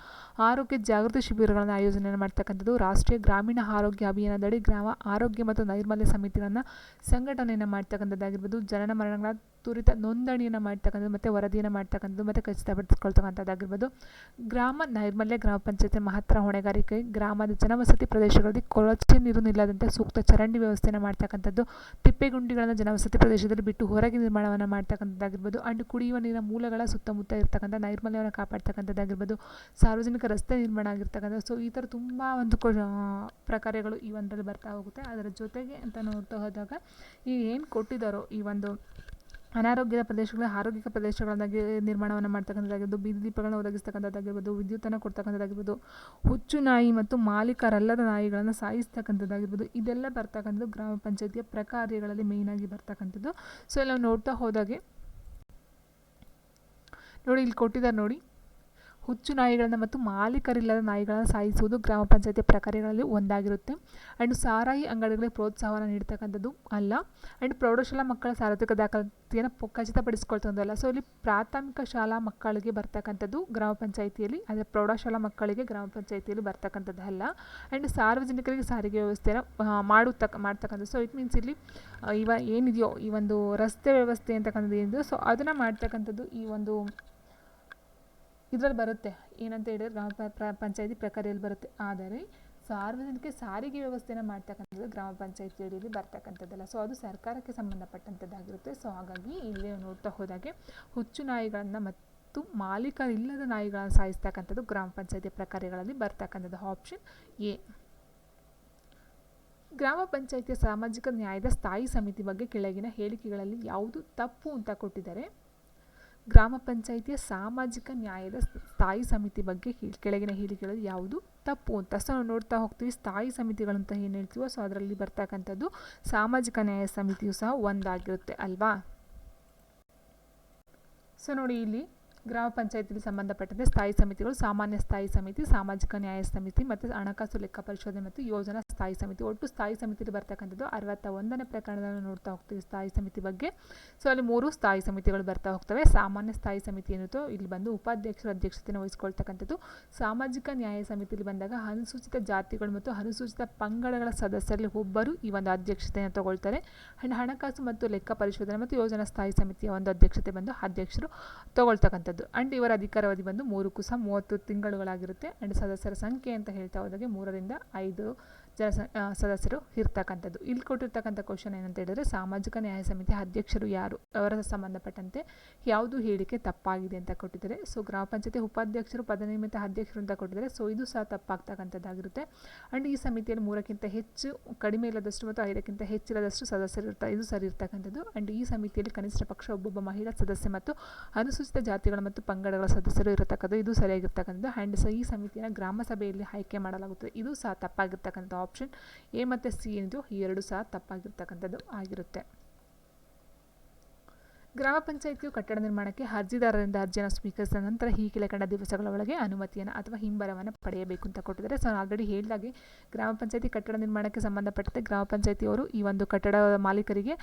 ಆರೋಗ್ಯ ಜಾಗೃತಿ ಶಿಬಿರಗಳನ್ನು ಆಯೋಜನೆ ಮಾಡ್ತಕ್ಕಂಥದ್ದು, ರಾಷ್ಟ್ರೀಯ ಗ್ರಾಮೀಣ ಆರೋಗ್ಯ ಅಭಿಯಾನದಡಿ ಗ್ರಾಮ ಆರೋಗ್ಯ ಮತ್ತು ನೈರ್ಮಲ್ಯ ಸಮಿತಿಗಳನ್ನು ಸಂಘಟನೆಯನ್ನು ಮಾಡ್ತಕ್ಕಂಥದ್ದಾಗಿರ್ಬೋದು. ಜನನ ಮರಣಗಳ ತ್ವರಿತ ನೋಂದಣಿಯನ್ನು ಮಾಡ್ತಕ್ಕಂಥದ್ದು, ಮತ್ತು ವರದಿಯನ್ನು ಮಾಡ್ತಕ್ಕಂಥದ್ದು, ಮತ್ತು ಖಚಿತಪಡಿಸ್ಕೊಳ್ತಕ್ಕಂಥದ್ದಾಗಿರ್ಬೋದು. ಗ್ರಾಮ ನೈರ್ಮಲ್ಯ ಗ್ರಾಮ ಪಂಚಾಯತ್ ಮಹತ್ತರ ಹೊಣೆಗಾರಿಕೆ, ಗ್ರಾಮದ ಜನವಸತಿ ಪ್ರದೇಶಗಳಲ್ಲಿ ಕೊಳಚೆ ನೀರು ನಿಲ್ಲದಂತೆ ಸೂಕ್ತ ಚರಂಡಿ ವ್ಯವಸ್ಥೆಯನ್ನು ಮಾಡ್ತಕ್ಕಂಥದ್ದು, ತಿಪ್ಪೆಗುಂಡಿಗಳನ್ನು ಜನವಸತಿ ಪ್ರದೇಶದಲ್ಲಿ ಬಿಟ್ಟು ಹೊರಗೆ ನಿರ್ಮಾಣವನ್ನು ಮಾಡ್ತಕ್ಕಂಥದ್ದಾಗಿರ್ಬೋದು, ಅಂಡ್ ಕುಡಿಯುವ ನೀರಿನ ಮೂಲಗಳ ಸುತ್ತಮುತ್ತ ಇರ್ತಕ್ಕಂಥ ನೈರ್ಮಲ್ಯವನ್ನು ಕಾಪಾಡ್ತಕ್ಕಂಥದ್ದಾಗಿರ್ಬೋದು, ಸಾರ್ವಜನಿಕ ರಸ್ತೆ ನಿರ್ಮಾಣ ಆಗಿರ್ತಕ್ಕಂಥದ್ದು. ಸೊ ಈ ಥರ ತುಂಬ ಒಂದು ಪ್ರಕಾರಗಳು ಈ ಒಂದರಲ್ಲಿ ಬರ್ತಾ ಹೋಗುತ್ತೆ. ಅದರ ಜೊತೆಗೆ ಅಂತ ನೋಡ್ತಾ ಹೋದಾಗ, ಈ ಏನು ಕೊಟ್ಟಿದ್ದಾರೋ ಈ ಒಂದು ಅನಾರೋಗ್ಯದ ಪ್ರದೇಶಗಳ, ಆರೋಗ್ಯಕ ಪ್ರದೇಶಗಳನ್ನಾಗಿ ನಿರ್ಮಾಣವನ್ನು ಮಾಡ್ತಕ್ಕಂಥದ್ದಾಗಿರ್ಬೋದು, ಬೀದಿ ದೀಪಗಳನ್ನ ಒದಗಿಸ್ತಕ್ಕಂಥದ್ದಾಗಿರ್ಬೋದು, ವಿದ್ಯುತ್ತನ್ನು ಕೊಡ್ತಕ್ಕಂಥದ್ದಾಗಿರ್ಬೋದು, ಹುಚ್ಚು ನಾಯಿ ಮತ್ತು ಮಾಲೀಕರಲ್ಲದ ನಾಯಿಗಳನ್ನು ಸಾಯಿಸ್ತಕ್ಕಂಥದ್ದಾಗಿರ್ಬೋದು, ಇದೆಲ್ಲ ಬರ್ತಕ್ಕಂಥದ್ದು ಗ್ರಾಮ ಪಂಚಾಯತಿಯ ಪ್ರಕಾರ್ಯಗಳಲ್ಲಿ ಮೇಯ್ನಾಗಿ ಬರ್ತಕ್ಕಂಥದ್ದು. ಸೊ ಎಲ್ಲ ನೋಡ್ತಾ ಹೋದಾಗೆ, ನೋಡಿ ಇಲ್ಲಿ ಕೊಟ್ಟಿದ್ದಾರೆ ನೋಡಿ. ಹುಚ್ಚು ನಾಯಿಗಳನ್ನು ಮತ್ತು ಮಾಲೀಕರಿಲ್ಲದ ನಾಯಿಗಳನ್ನು ಸಾಯಿಸುವುದು ಗ್ರಾಮ ಪಂಚಾಯತಿ ಪ್ರಕಾರಗಳಲ್ಲಿ ಒಂದಾಗಿರುತ್ತೆ. ಆ್ಯಂಡ್ ಸಾರಾಯಿ ಅಂಗಡಿಗಳಿಗೆ ಪ್ರೋತ್ಸಾಹವನ್ನು ನೀಡ್ತಕ್ಕಂಥದ್ದು ಅಲ್ಲ. ಆ್ಯಂಡ್ ಪ್ರೌಢಶಾಲಾ ಮಕ್ಕಳ ಸಾರ್ವತ್ರಿಕ ದಾಖಲಾತಿಯನ್ನು ಖಚಿತಪಡಿಸಿಕೊಳ್ತದಲ್ಲ ಖಚಿತಪಡಿಸ್ಕೊಳ್ತಂದಲ್ಲ ಸೊ ಇಲ್ಲಿ ಪ್ರಾಥಮಿಕ ಶಾಲಾ ಮಕ್ಕಳಿಗೆ ಬರ್ತಕ್ಕಂಥದ್ದು ಗ್ರಾಮ ಪಂಚಾಯಿತಿಯಲ್ಲಿ, ಆದರೆ ಪ್ರೌಢಶಾಲಾ ಮಕ್ಕಳಿಗೆ ಗ್ರಾಮ ಪಂಚಾಯಿತಿಯಲ್ಲಿ ಬರ್ತಕ್ಕಂಥದ್ದು ಅಲ್ಲ. ಆ್ಯಂಡ್ ಸಾರ್ವಜನಿಕರಿಗೆ ಸಾರಿಗೆ ವ್ಯವಸ್ಥೆಯನ್ನು ಮಾಡುತ್ತಕ್ಕ ಮಾಡ್ತಕ್ಕಂಥದ್ದು. ಸೊ ಇಟ್ ಮೀನ್ಸ್ ಇಲ್ಲಿ ಇವ ಏನಿದೆಯೋ ಈ ಒಂದು ರಸ್ತೆ ವ್ಯವಸ್ಥೆ ಅಂತಕ್ಕಂಥದ್ದು ಏನಿದೆಯೋ ಸೊ ಅದನ್ನು ಮಾಡ್ತಕ್ಕಂಥದ್ದು ಈ ಒಂದು ಇದರಲ್ಲಿ ಬರುತ್ತೆ. ಏನಂತ ಹೇಳಿದ್ರೆ ಗ್ರಾಮ ಪಂಚಾಯತಿ ಪ್ರಕಾರದಲ್ಲಿ ಬರುತ್ತೆ. ಆದರೆ ಸಾರ್ವಜನಿಕ ಸಾರಿಗೆ ವ್ಯವಸ್ಥೆನ ಮಾಡ್ತಕ್ಕಂಥದ್ದು ಗ್ರಾಮ ಪಂಚಾಯತಿ ಅಡಿಯಲ್ಲಿ ಬರ್ತಕ್ಕಂಥದ್ದಲ್ಲ. ಸೊ ಅದು ಸರ್ಕಾರಕ್ಕೆ ಸಂಬಂಧಪಟ್ಟಂಥದ್ದಾಗಿರುತ್ತೆ. ಸೊ ಹಾಗಾಗಿ ಇಲ್ಲಿ ನೋಡ್ತಾ ಹೋದಾಗೆ ಹುಚ್ಚು ನಾಯಿಗಳನ್ನು ಮತ್ತು ಮಾಲೀಕರಿಲ್ಲದ ನಾಯಿಗಳನ್ನು ಸಾಯಿಸ್ತಕ್ಕಂಥದ್ದು ಗ್ರಾಮ ಪಂಚಾಯತಿ ಪ್ರಕಾರಗಳಲ್ಲಿ ಬರ್ತಕ್ಕಂಥದ್ದು. ಆಪ್ಷನ್ ಎ ಗ್ರಾಮ ಪಂಚಾಯತಿಯ ಸಾಮಾಜಿಕ ನ್ಯಾಯದ ಸ್ಥಾಯಿ ಸಮಿತಿ ಬಗ್ಗೆ ಕೆಳಗಿನ ಹೇಳಿಕೆಗಳಲ್ಲಿ ಯಾವುದು ತಪ್ಪು ಅಂತ ಕೊಟ್ಟಿದ್ದಾರೆ. ಗ್ರಾಮ ಪಂಚಾಯಿತಿಯ ಸಾಮಾಜಿಕ ನ್ಯಾಯದ ಸ್ಥಾಯಿ ಸಮಿತಿ ಬಗ್ಗೆ ಕೆಳಗಿನ ಹೇಳಿಕೆಗಳಲ್ಲಿ ಯಾವುದು ತಪ್ಪು ಅಂತ. ಸೊ, ನಾವು ನೋಡ್ತಾ ಹೋಗ್ತೀವಿ, ಸ್ಥಾಯಿ ಸಮಿತಿಗಳಂತ ಏನು ಹೇಳ್ತೀವೋ, ಸೊ, ಅದರಲ್ಲಿ ಬರ್ತಕ್ಕಂಥದ್ದು ಸಾಮಾಜಿಕ ನ್ಯಾಯ ಸಮಿತಿಯು ಸಹ ಒಂದಾಗಿರುತ್ತೆ, ಅಲ್ವಾ? ಸೊ, ನೋಡಿ ಇಲ್ಲಿ ಗ್ರಾಮ ಪಂಚಾಯತಿಗೆ ಸಂಬಂಧಪಟ್ಟಂತೆ ಸ್ಥಾಯಿ ಸಮಿತಿಗಳು, ಸಾಮಾನ್ಯ ಸ್ಥಾಯಿ ಸಮಿತಿ, ಸಾಮಾಜಿಕ ನ್ಯಾಯ ಸಮಿತಿ ಮತ್ತು ಹಣಕಾಸು ಲೆಕ್ಕ ಪರಿಶೋಧನೆ ಮತ್ತು ಯೋಜನಾ ಸ್ಥಾಯಿ ಸಮಿತಿ. ಒಟ್ಟು ಸ್ಥಾಯಿ ಸಮಿತಿಯಲ್ಲಿ ಬರ್ತಕ್ಕಂಥದ್ದು ಅರವತ್ತ ಒಂದನೇ ಪ್ರಕರಣದಲ್ಲಿ ನೋಡ್ತಾ ಹೋಗ್ತೀವಿ ಸ್ಥಾಯಿ ಸಮಿತಿ ಬಗ್ಗೆ. ಸೊ, ಅಲ್ಲಿ ಮೂರು ಸ್ಥಾಯಿ ಸಮಿತಿಗಳು ಬರ್ತಾ ಹೋಗ್ತವೆ. ಸಾಮಾನ್ಯ ಸ್ಥಾಯಿ ಸಮಿತಿ ಏನಿತ್ತು ಇಲ್ಲಿ ಬಂದು ಉಪಾಧ್ಯಕ್ಷರ ಅಧ್ಯಕ್ಷತೆಯನ್ನು ವಹಿಸ್ಕೊಳ್ತಕ್ಕಂಥದ್ದು. ಸಾಮಾಜಿಕ ನ್ಯಾಯ ಸಮಿತಿಯಲ್ಲಿ ಬಂದಾಗ ಅನುಸೂಚಿತ ಜಾತಿಗಳು ಮತ್ತು ಅನುಸೂಚಿತ ಪಂಗಡಗಳ ಸದಸ್ಯರಲ್ಲಿ ಒಬ್ಬರು ಈ ಒಂದು ಅಧ್ಯಕ್ಷತೆಯನ್ನು ತಗೊಳ್ತಾರೆ. ಹಣಕಾಸು ಮತ್ತು ಲೆಕ್ಕ ಪರಿಶೋಧನೆ ಮತ್ತು ಯೋಜನಾ ಸ್ಥಾಯಿ ಸಮಿತಿಯ ಒಂದು ಅಧ್ಯಕ್ಷತೆ ಬಂದು ಅಧ್ಯಕ್ಷರು ತಗೊಳ್ತಕ್ಕಂಥದ್ದು. ಆ್ಯಂಡ್ ಇವರ ಅಧಿಕಾರಾವಧಿ ಬಂದು ಮೂರಕ್ಕೂ ಸಹ ಮೂವತ್ತು ತಿಂಗಳುಗಳಾಗಿರುತ್ತೆ. ಆ್ಯಂಡ್ ಸದಸ್ಯರ ಸಂಖ್ಯೆ ಅಂತ ಹೇಳ್ತಾ ಹೋದಾಗೆ ಮೂರರಿಂದ ಐದು ಸದಸ್ಯರು ಇರ್ತಕ್ಕಂಥದ್ದು. ಇಲ್ಲಿ ಕೊಟ್ಟಿರ್ತಕ್ಕಂಥ ಕ್ವಶನ್ ಏನಂತ ಹೇಳಿದ್ರೆ, ಸಾಮಾಜಿಕ ನ್ಯಾಯ ಸಮಿತಿ ಅಧ್ಯಕ್ಷರು ಯಾರು? ಅವರ ಸಂಬಂಧಪಟ್ಟಂತೆ ಯಾವುದು ಹೇಳಿಕೆ ತಪ್ಪಾಗಿದೆ ಅಂತ ಕೊಟ್ಟಿದ್ದಾರೆ. ಸೊ ಗ್ರಾಮ ಪಂಚಾಯತಿ ಉಪಾಧ್ಯಕ್ಷರು ಪದನಿಯಮಿತ ಅಧ್ಯಕ್ಷರು ಅಂತ ಕೊಟ್ಟಿದ್ದಾರೆ. ಸೊ ಇದು ಸಹ ತಪ್ಪಾಗ್ತಕ್ಕಂಥದ್ದಾಗಿರುತ್ತೆ. ಆ್ಯಂಡ್ ಈ ಸಮಿತಿಯಲ್ಲಿ ಮೂರಕ್ಕಿಂತ ಹೆಚ್ಚು, ಕಡಿಮೆ ಇಲ್ಲದಷ್ಟು ಮತ್ತು ಐದಕ್ಕಿಂತ ಹೆಚ್ಚಿರದಷ್ಟು ಸದಸ್ಯರು ಇರ್ತಾರೆ ಇದು ಸರಿ ಇರ್ತಕ್ಕಂಥದ್ದು. ಆ್ಯಂಡ್ ಈ ಸಮಿತಿಯಲ್ಲಿ ಕನಿಷ್ಠ ಪಕ್ಷ ಒಬ್ಬೊಬ್ಬ ಮಹಿಳಾ ಸದಸ್ಯ ಮತ್ತು ಅನುಸೂಚಿತ ಜಾತಿಗಳ ಮತ್ತು ಪಂಗಡಗಳ ಸದಸ್ಯರು ಇರತಕ್ಕಂಥದ್ದು. ಇದು ಸರಿಯಾಗಿರ್ತಕ್ಕಂಥದ್ದು. ಆ್ಯಂಡ್ ಈ ಸಮಿತಿಯನ್ನು ಗ್ರಾಮ ಸಭೆಯಲ್ಲಿ ಆಯ್ಕೆ ಮಾಡಲಾಗುತ್ತದೆ. ಇದು ಸಹ ತಪ್ಪಾಗಿರ್ತಕ್ಕಂಥ ಆಪ್ಷನ್ ಎ ಮತ್ತು ಸಿ ಏನಿದು ಈ ಎರಡು ಸಹ ತಪ್ಪಾಗಿರ್ತಕ್ಕಂಥದ್ದು ಆಗಿರುತ್ತೆ. ಗ್ರಾಮ ಪಂಚಾಯಿತಿಯು ಕಟ್ಟಡ ನಿರ್ಮಾಣಕ್ಕೆ ಅರ್ಜಿದಾರರಿಂದ ಅರ್ಜಿಯನ್ನು ಸ್ವೀಕರಿಸಿದ ನಂತರ ಈ ಕೆಳಕಂಡ ದಿವಸಗಳ ಒಳಗೆ ಅನುಮತಿಯನ್ನು ಅಥವಾ ಹಿಂಬರವನ್ನು ಪಡೆಯಬೇಕು ಅಂತ ಕೊಟ್ಟಿದ್ದಾರೆ. ಸೊ ಆಲ್ರೆಡಿ ಹೇಳಿದಾಗೆ ಗ್ರಾಮ ಪಂಚಾಯತಿ ಕಟ್ಟಡ ನಿರ್ಮಾಣಕ್ಕೆ ಸಂಬಂಧಪಟ್ಟಂತೆ ಗ್ರಾಮ ಪಂಚಾಯತಿಯವರು ಈ ಒಂದು ಕಟ್ಟಡ ಮಾಲೀಕರಿಗೆ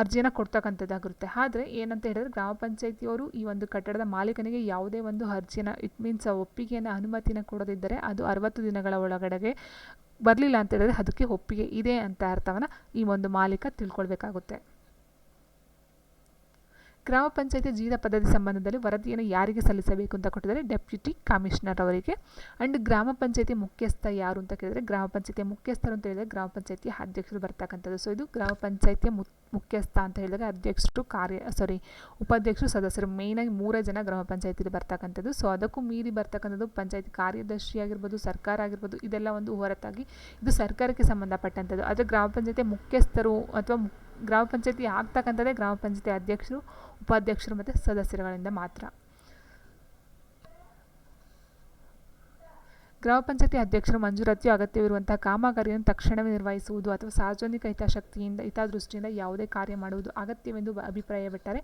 ಅರ್ಜಿಯನ್ನು ಕೊಡ್ತಕ್ಕಂಥದ್ದಾಗಿರುತ್ತೆ. ಆದರೆ ಏನಂತ ಹೇಳಿದ್ರೆ ಗ್ರಾಮ ಪಂಚಾಯತಿಯವರು ಈ ಒಂದು ಕಟ್ಟಡದ ಮಾಲೀಕನಿಗೆ ಯಾವುದೇ ಒಂದು ಅರ್ಜಿಯನ್ನು, ಇಟ್ ಮೀನ್ಸ್ ಒಪ್ಪಿಗೆಯನ್ನು, ಅನುಮತಿಯನ್ನು ಕೊಡದಿದ್ದರೆ ಅದು ಅರವತ್ತು ದಿನಗಳ ಒಳಗಡೆಗೆ ಬರಲಿಲ್ಲ ಅಂತ ಹೇಳಿದ್ರೆ ಅದಕ್ಕೆ ಒಪ್ಪಿಗೆ ಇದೆ ಅಂತ ಅರ್ಥವನ್ನು ಈ ಒಂದು ಮಾಲೀಕ ತಿಳ್ಕೊಳ್ಬೇಕಾಗುತ್ತೆ. ಗ್ರಾಮ ಪಂಚಾಯತಿ ಜೀವ ಪದ್ಧತಿ ಸಂಬಂಧದಲ್ಲಿ ವರದಿಯನ್ನು ಯಾರಿಗೆ ಸಲ್ಲಿಸಬೇಕು ಅಂತ ಕೊಟ್ಟಿದ್ದಾರೆ ಡೆಪ್ಯೂಟಿ ಕಮಿಷನರ್ ಅವರಿಗೆ. ಆ್ಯಂಡ್ ಗ್ರಾಮ ಪಂಚಾಯತಿ ಮುಖ್ಯಸ್ಥ ಯಾರು ಅಂತ ಕೇಳಿದರೆ ಗ್ರಾಮ ಪಂಚಾಯತಿಯ ಮುಖ್ಯಸ್ಥರು ಅಂತ ಹೇಳಿದರೆ ಗ್ರಾಮ ಪಂಚಾಯತಿಯ ಅಧ್ಯಕ್ಷರು ಬರ್ತಕ್ಕಂಥದ್ದು. ಸೊ ಇದು ಗ್ರಾಮ ಪಂಚಾಯತಿಯ ಮು, ಮುಖ್ಯಸ್ಥ ಅಂತ ಹೇಳಿದಾಗ ಅಧ್ಯಕ್ಷರು, ಕಾರ್ಯ ಸಾರಿ ಉಪಾಧ್ಯಕ್ಷರು, ಸದಸ್ಯರು. ಮೇಯ್ನಾಗಿ ಮೂರೇ ಜನ ಗ್ರಾಮ ಪಂಚಾಯತಿಲಿ ಬರ್ತಕ್ಕಂಥದ್ದು. ಸೊ ಅದಕ್ಕೂ ಮೀರಿ ಬರ್ತಕ್ಕಂಥದ್ದು ಪಂಚಾಯತಿ ಕಾರ್ಯದರ್ಶಿ ಆಗಿರ್ಬೋದು, ಸರ್ಕಾರ ಆಗಿರ್ಬೋದು, ಇದೆಲ್ಲ ಒಂದು ಹೊರತಾಗಿ ಇದು ಸರ್ಕಾರಕ್ಕೆ ಸಂಬಂಧಪಟ್ಟಂಥದ್ದು. ಆದರೆ ಗ್ರಾಮ ಪಂಚಾಯತಿ ಮುಖ್ಯಸ್ಥರು ಅಥವಾ ಗ್ರಾಮ ಪಂಚಾಯತಿ ಆಗ್ತಕ್ಕಂಥದ್ದೇ ಗ್ರಾಮ ಪಂಚಾಯತಿ ಅಧ್ಯಕ್ಷರು ಉಪಾಧ್ಯಕ್ಷರು ಮತ್ತು ಸದಸ್ಯರುಗಳಿಂದ ಮಾತ್ರ. ಗ್ರಾಮ ಪಂಚಾಯತಿ ಅಧ್ಯಕ್ಷರು ಮಂಜೂರಾತಿಯು ಅಗತ್ಯವಿರುವಂತಹ ಕಾಮಗಾರಿಯನ್ನು ತಕ್ಷಣವೇ ನಿರ್ವಹಿಸುವುದು ಅಥವಾ ಸಾರ್ವಜನಿಕ ಹಿತಾಸಕ್ತಿಯಿಂದ ಹಿತದೃಷ್ಟಿಯಿಂದ ಯಾವುದೇ ಕಾರ್ಯ ಮಾಡುವುದು ಅಗತ್ಯವೆಂದು ಅಭಿಪ್ರಾಯ ಬಿಟ್ಟರೆ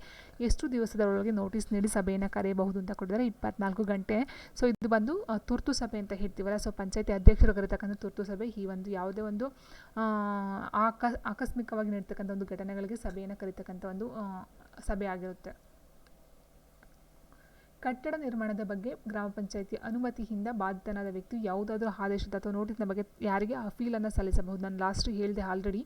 ಎಷ್ಟು ದಿವಸದ ಒಳಗೆ ನೋಟಿಸ್ ನೀಡಿ ಸಭೆಯನ್ನು ಕರೆಯಬಹುದು ಅಂತ ಕೊಟ್ಟಿದ್ದಾರೆ. ಇಪ್ಪತ್ನಾಲ್ಕು ಗಂಟೆ. ಸೊ ಇದು ಬಂದು ತುರ್ತು ಸಭೆ ಅಂತ ಹೇಳ್ತೀವಲ್ಲ. ಸೊ ಪಂಚಾಯತಿ ಅಧ್ಯಕ್ಷರು ಕರೆತಕ್ಕಂಥ ತುರ್ತು ಸಭೆ ಈ ಒಂದು ಯಾವುದೇ ಒಂದು ಆಕ, ಆಕಸ್ಮಿಕವಾಗಿ ನಡೀತಕ್ಕಂಥ ಒಂದು ಘಟನೆಗಳಿಗೆ ಸಭೆಯನ್ನು ಕರೀತಕ್ಕಂಥ ಒಂದು ಸಭೆ ಆಗಿರುತ್ತೆ. ಕಟ್ಟಡ ನಿರ್ಮಾಣದ ಬಗ್ಗೆ ಗ್ರಾಮ ಪಂಚಾಯಿತಿ ಅನುಮತಿಯಿಂದ ಬಾಧಿತನಾದ ವ್ಯಕ್ತಿ ಯಾವುದಾದ್ರೂ ಆದೇಶದ ಅಥವಾ ನೋಟಿಸ್ನ ಬಗ್ಗೆ ಯಾರಿಗೆ ಅಪೀಲನ್ನು ಸಲ್ಲಿಸಬಹುದು? ನಾನು ಲಾಸ್ಟ್ ಹೇಳಿದೆ ಆಲ್ರೆಡಿ